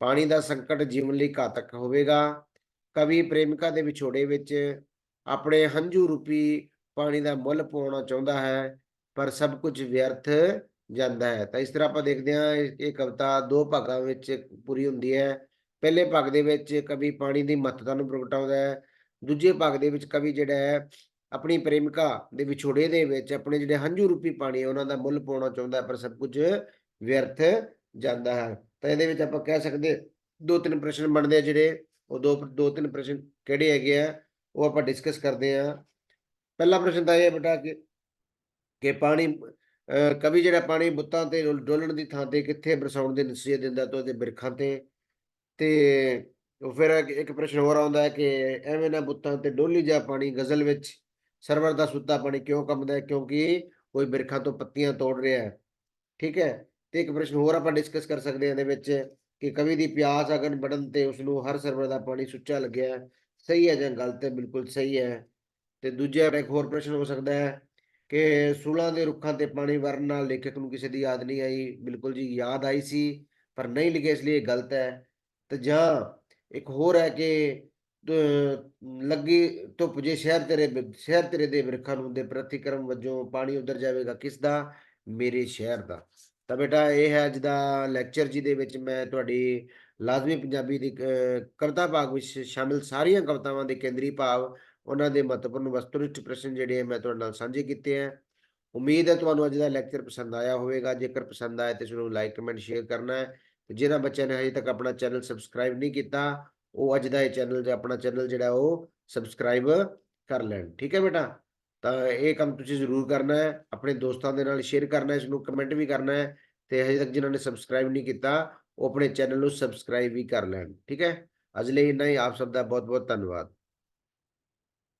ਪਾਣੀ ਦਾ ਸੰਕਟ ਜੀਵਨ ਲਈ ਘਾਤਕ ਹੋਵੇਗਾ। ਕਵੀ ਪ੍ਰੇਮਿਕਾ ਦੇ ਵਿਛੋੜੇ ਵਿੱਚ ਆਪਣੇ ਹੰਝੂ ਰੂਪੀ ਪਾਣੀ ਦਾ ਮੁੱਲ ਪਾਉਣਾ ਚਾਹੁੰਦਾ ਹੈ, ਪਰ ਸਭ ਕੁਝ ਵਿਅਰਥ ਜਾਂਦਾ ਹੈ। ਤਾਂ ਇਸ ਤਰ੍ਹਾਂ ਆਪਾਂ ਦੇਖਦੇ ਹਾਂ, ਇਹ ਇਹ ਕਵਿਤਾ ਦੋ ਭਾਗਾਂ ਵਿੱਚ ਪੂਰੀ ਹੁੰਦੀ ਹੈ। ਪਹਿਲੇ ਭਾਗ ਦੇ ਵਿੱਚ ਕਵੀ ਪਾਣੀ ਦੀ ਮਹੱਤਤਾ ਨੂੰ ਪ੍ਰਗਟਾਉਂਦਾ ਹੈ। ਦੂਜੇ ਭਾਗ ਦੇ ਵਿੱਚ ਕਵੀ ਜਿਹੜਾ ਹੈ ਆਪਣੀ ਪ੍ਰੇਮਿਕਾ ਦੇ ਵਿਛੋੜੇ ਦੇ ਵਿੱਚ ਆਪਣੇ ਜਿਹੜੇ ਹੰਝੂ ਰੂਪੀ ਪਾਣੀ ਹੈ, ਉਹਨਾਂ ਦਾ ਮੁੱਲ ਪਾਉਣਾ ਚਾਹੁੰਦਾ ਪਰ ਸਭ ਕੁਝ ਵਿਅਰਥ ਜਾਂਦਾ ਹੈ। ਤਾਂ ਇਹਦੇ ਵਿੱਚ ਆਪਾਂ ਕਹਿ ਸਕਦੇ ਦੋ ਤਿੰਨ ਪ੍ਰਸ਼ਨ ਬਣਦੇ ਆ ਜਿਹੜੇ, ਉਹ ਦੋ ਦੋ ਤਿੰਨ ਪ੍ਰਸ਼ਨ ਕਿਹੜੇ ਹੈਗੇ ਆ, ਉਹ ਆਪਾਂ ਡਿਸਕਸ ਕਰਦੇ ਆ ਪਹਿਲਾ ਪ੍ਰਸ਼ਨ ਤਾਂ ਇਹ ਹੈ ਬੇਟਾ ਕਿ ਕਿ ਪਾਣੀ ਕਵੀ ਜਿਹੜਾ ਪਾਣੀ ਬੁੱਤਾਂ ਤੇ ਡੋਲ- ਡੋਲਣ ਦੀ ਥਾਂ ਤੇ ਕਿੱਥੇ ਬਰਸਾਉਣ ਦੇ ਨਸੀਹਤ ਦਿੰਦਾ ਤਾਂ ਉਹਦੇ ਬਿਰਖਾਂ ਤੇ ਤੇ ਉਹ ਫਿਰ ਇੱਕ- ਇੱਕ ਪ੍ਰਸ਼ਨ ਹੋਰ ਆਉਂਦਾ ਹੈ ਕਿ ਐਵੇਂ ਨਾ ਬੁੱਤਾਂ ਤੇ ਡੋਲੀ ਜਾ ਪਾਣੀ ਗਜ਼ਲ ਵਿੱਚ ਸਰਵਰ ਦਾ ਸੁੱਤਾ ਪਾਣੀ ਕਿਉਂ ਕੰਬਦਾ ਹੈ? ਕਿਉਂਕਿ ਕੋਈ ਬਿਰਖਾਂ ਤੋਂ ਪੱਤੀਆਂ ਤੋੜ ਰਿਹਾ ਹੈ। ਠੀਕ ਹੈ? ਤੇ ਇੱਕ ਪ੍ਰਸ਼ਨ ਹੋਰ ਆਪਾਂ ਡਿਸਕਸ ਕਰ ਸਕਦੇ ਹਾਂ ਇਹਦੇ ਵਿੱਚ ਕਿ ਕਵੀ ਦੀ ਪਿਆਸ ਅਗਨ ਵੱਢਣ ਤੇ ਉਸ ਨੂੰ ਹਰ ਸਰਵਰ ਦਾ ਪਾਣੀ ਸੁੱਚਾ ਲੱਗਿਆ ਸਹੀ ਹੈ ਜਾਂ ਗਲਤ? ਹੈ ਬਿਲਕੁਲ ਸਹੀ ਹੈ। ਤੇ ਦੂਜਾ ਇੱਕ ਹੋਰ ਪ੍ਰਸ਼ਨ ਹੋ ਸਕਦਾ ਹੈ ਕਿ ਸੂਲਾਂ ਦੇ ਰੁੱਖਾਂ ਤੇ ਪਾਣੀ ਵਰਨ ਨਾਲ ਲੇਖਕ ਨੂੰ ਕਿਸੇ ਦੀ ਯਾਦ ਨਹੀਂ ਆਈ। ਬਿਲਕੁਲ ਜੀ, ਯਾਦ ਆਈ ਸੀ, ਪਰ ਨਹੀਂ ਲਿਖਿਆ ਇਸ ਲਈ ਇਹ ਗਲਤ ਹੈ। ਤੇ ਜਾਂ ਇੱਕ ਹੋਰ ਹੈ ਕਿ ਲੱਗੀ ਧੁੱਪ ਜੇ ਸ਼ਹਿਰ ਤੇਰੇ ਸ਼ਹਿਰ ਤੇਰੇ ਦੇ ਬਿਰਖਾਂ ਨੂੰ, ਦੇ ਪ੍ਰਤੀਕਰਮ ਵਜੋਂ ਪਾਣੀ ਉਧਰ ਜਾਵੇਗਾ ਕਿਸ ਦਾ? ਮੇਰੇ ਸ਼ਹਿਰ ਦਾ। ਤਾਂ ਬੇਟਾ ਇਹ ਹੈ ਅੱਜ ਦਾ ਲੈਕਚਰ ਜਿਹਦੇ ਵਿੱਚ ਮੈਂ ਤੁਹਾਡੀ ਲਾਜ਼ਮੀ ਪੰਜਾਬੀ ਦੀ ਕਵਿਤਾ ਭਾਗ ਵਿੱਚ ਸ਼ਾਮਿਲ ਸਾਰੀਆਂ ਕਵਿਤਾਵਾਂ ਦੇ ਕੇਂਦਰੀ ਭਾਵ, ਉਹਨਾਂ ਦੇ ਮਹੱਤਵਪੂਰਨ ਵਸਤੂਨਿਸ਼ਟ ਪ੍ਰਸ਼ਨ ਜਿਹੜੇ ਆ ਮੈਂ ਤੁਹਾਡੇ ਨਾਲ ਸਾਂਝੇ ਕੀਤੇ ਆ। ਉਮੀਦ ਹੈ ਤੁਹਾਨੂੰ ਅੱਜ ਦਾ ਲੈਕਚਰ ਪਸੰਦ ਆਇਆ ਹੋਵੇਗਾ। ਜੇਕਰ ਪਸੰਦ ਆਇਆ ਤੇ ਇਸ ਨੂੰ ਲਾਈਕ ਕਮੈਂਟ ਸ਼ੇਅਰ ਕਰਨਾ ਹੈ। ਤੇ ਜਿਨ੍ਹਾਂ ਬੱਚਿਆਂ ਨੇ ਹਜੇ ਤੱਕ ਆਪਣਾ ਚੈਨਲ ਸਬਸਕ੍ਰਾਈਬ ਨਹੀਂ ਕੀਤਾ ਉਹ ਅੱਜ ਦਾ ਇਹ ਚੈਨਲ ਜਾਂ ਆਪਣਾ ਚੈਨਲ ਜਿਹੜਾ ਉਹ ਸਬਸਕ੍ਰਾਈਬ ਕਰ ਲੈਣ। ਠੀਕ ਹੈ ਬੇਟਾ? ਤਾਂ ਇਹ ਕੰਮ ਤੁਸੀਂ ਜ਼ਰੂਰ ਕਰਨਾ ਹੈ, ਆਪਣੇ ਦੋਸਤਾਂ ਦੇ ਨਾਲ ਸ਼ੇਅਰ ਕਰਨਾ ਹੈ ਇਸ ਨੂੰ ਕਮੈਂਟ ਵੀ ਕਰਨਾ ਹੈ ਤੇ ਹਜੇ ਤੱਕ ਜਿਨ੍ਹਾਂ ਨੇ ਸਬਸਕ੍ਰਾਈਬ ਨਹੀਂ ਕੀਤਾ, ਉਹ ਆਪਣੇ ਚੈਨਲ ਨੂੰ ਸਬਸਕ੍ਰਾਈਬ ਵੀ ਕਰ ਲੈਣ। ਠੀਕ ਹੈ? ਅੱਜ ਲਈ ਇੰਨਾ ਹੀ, ਆਪ ਸਭ ਦਾ ਬਹੁਤ ਬਹੁਤ ਧੰਨਵਾਦ।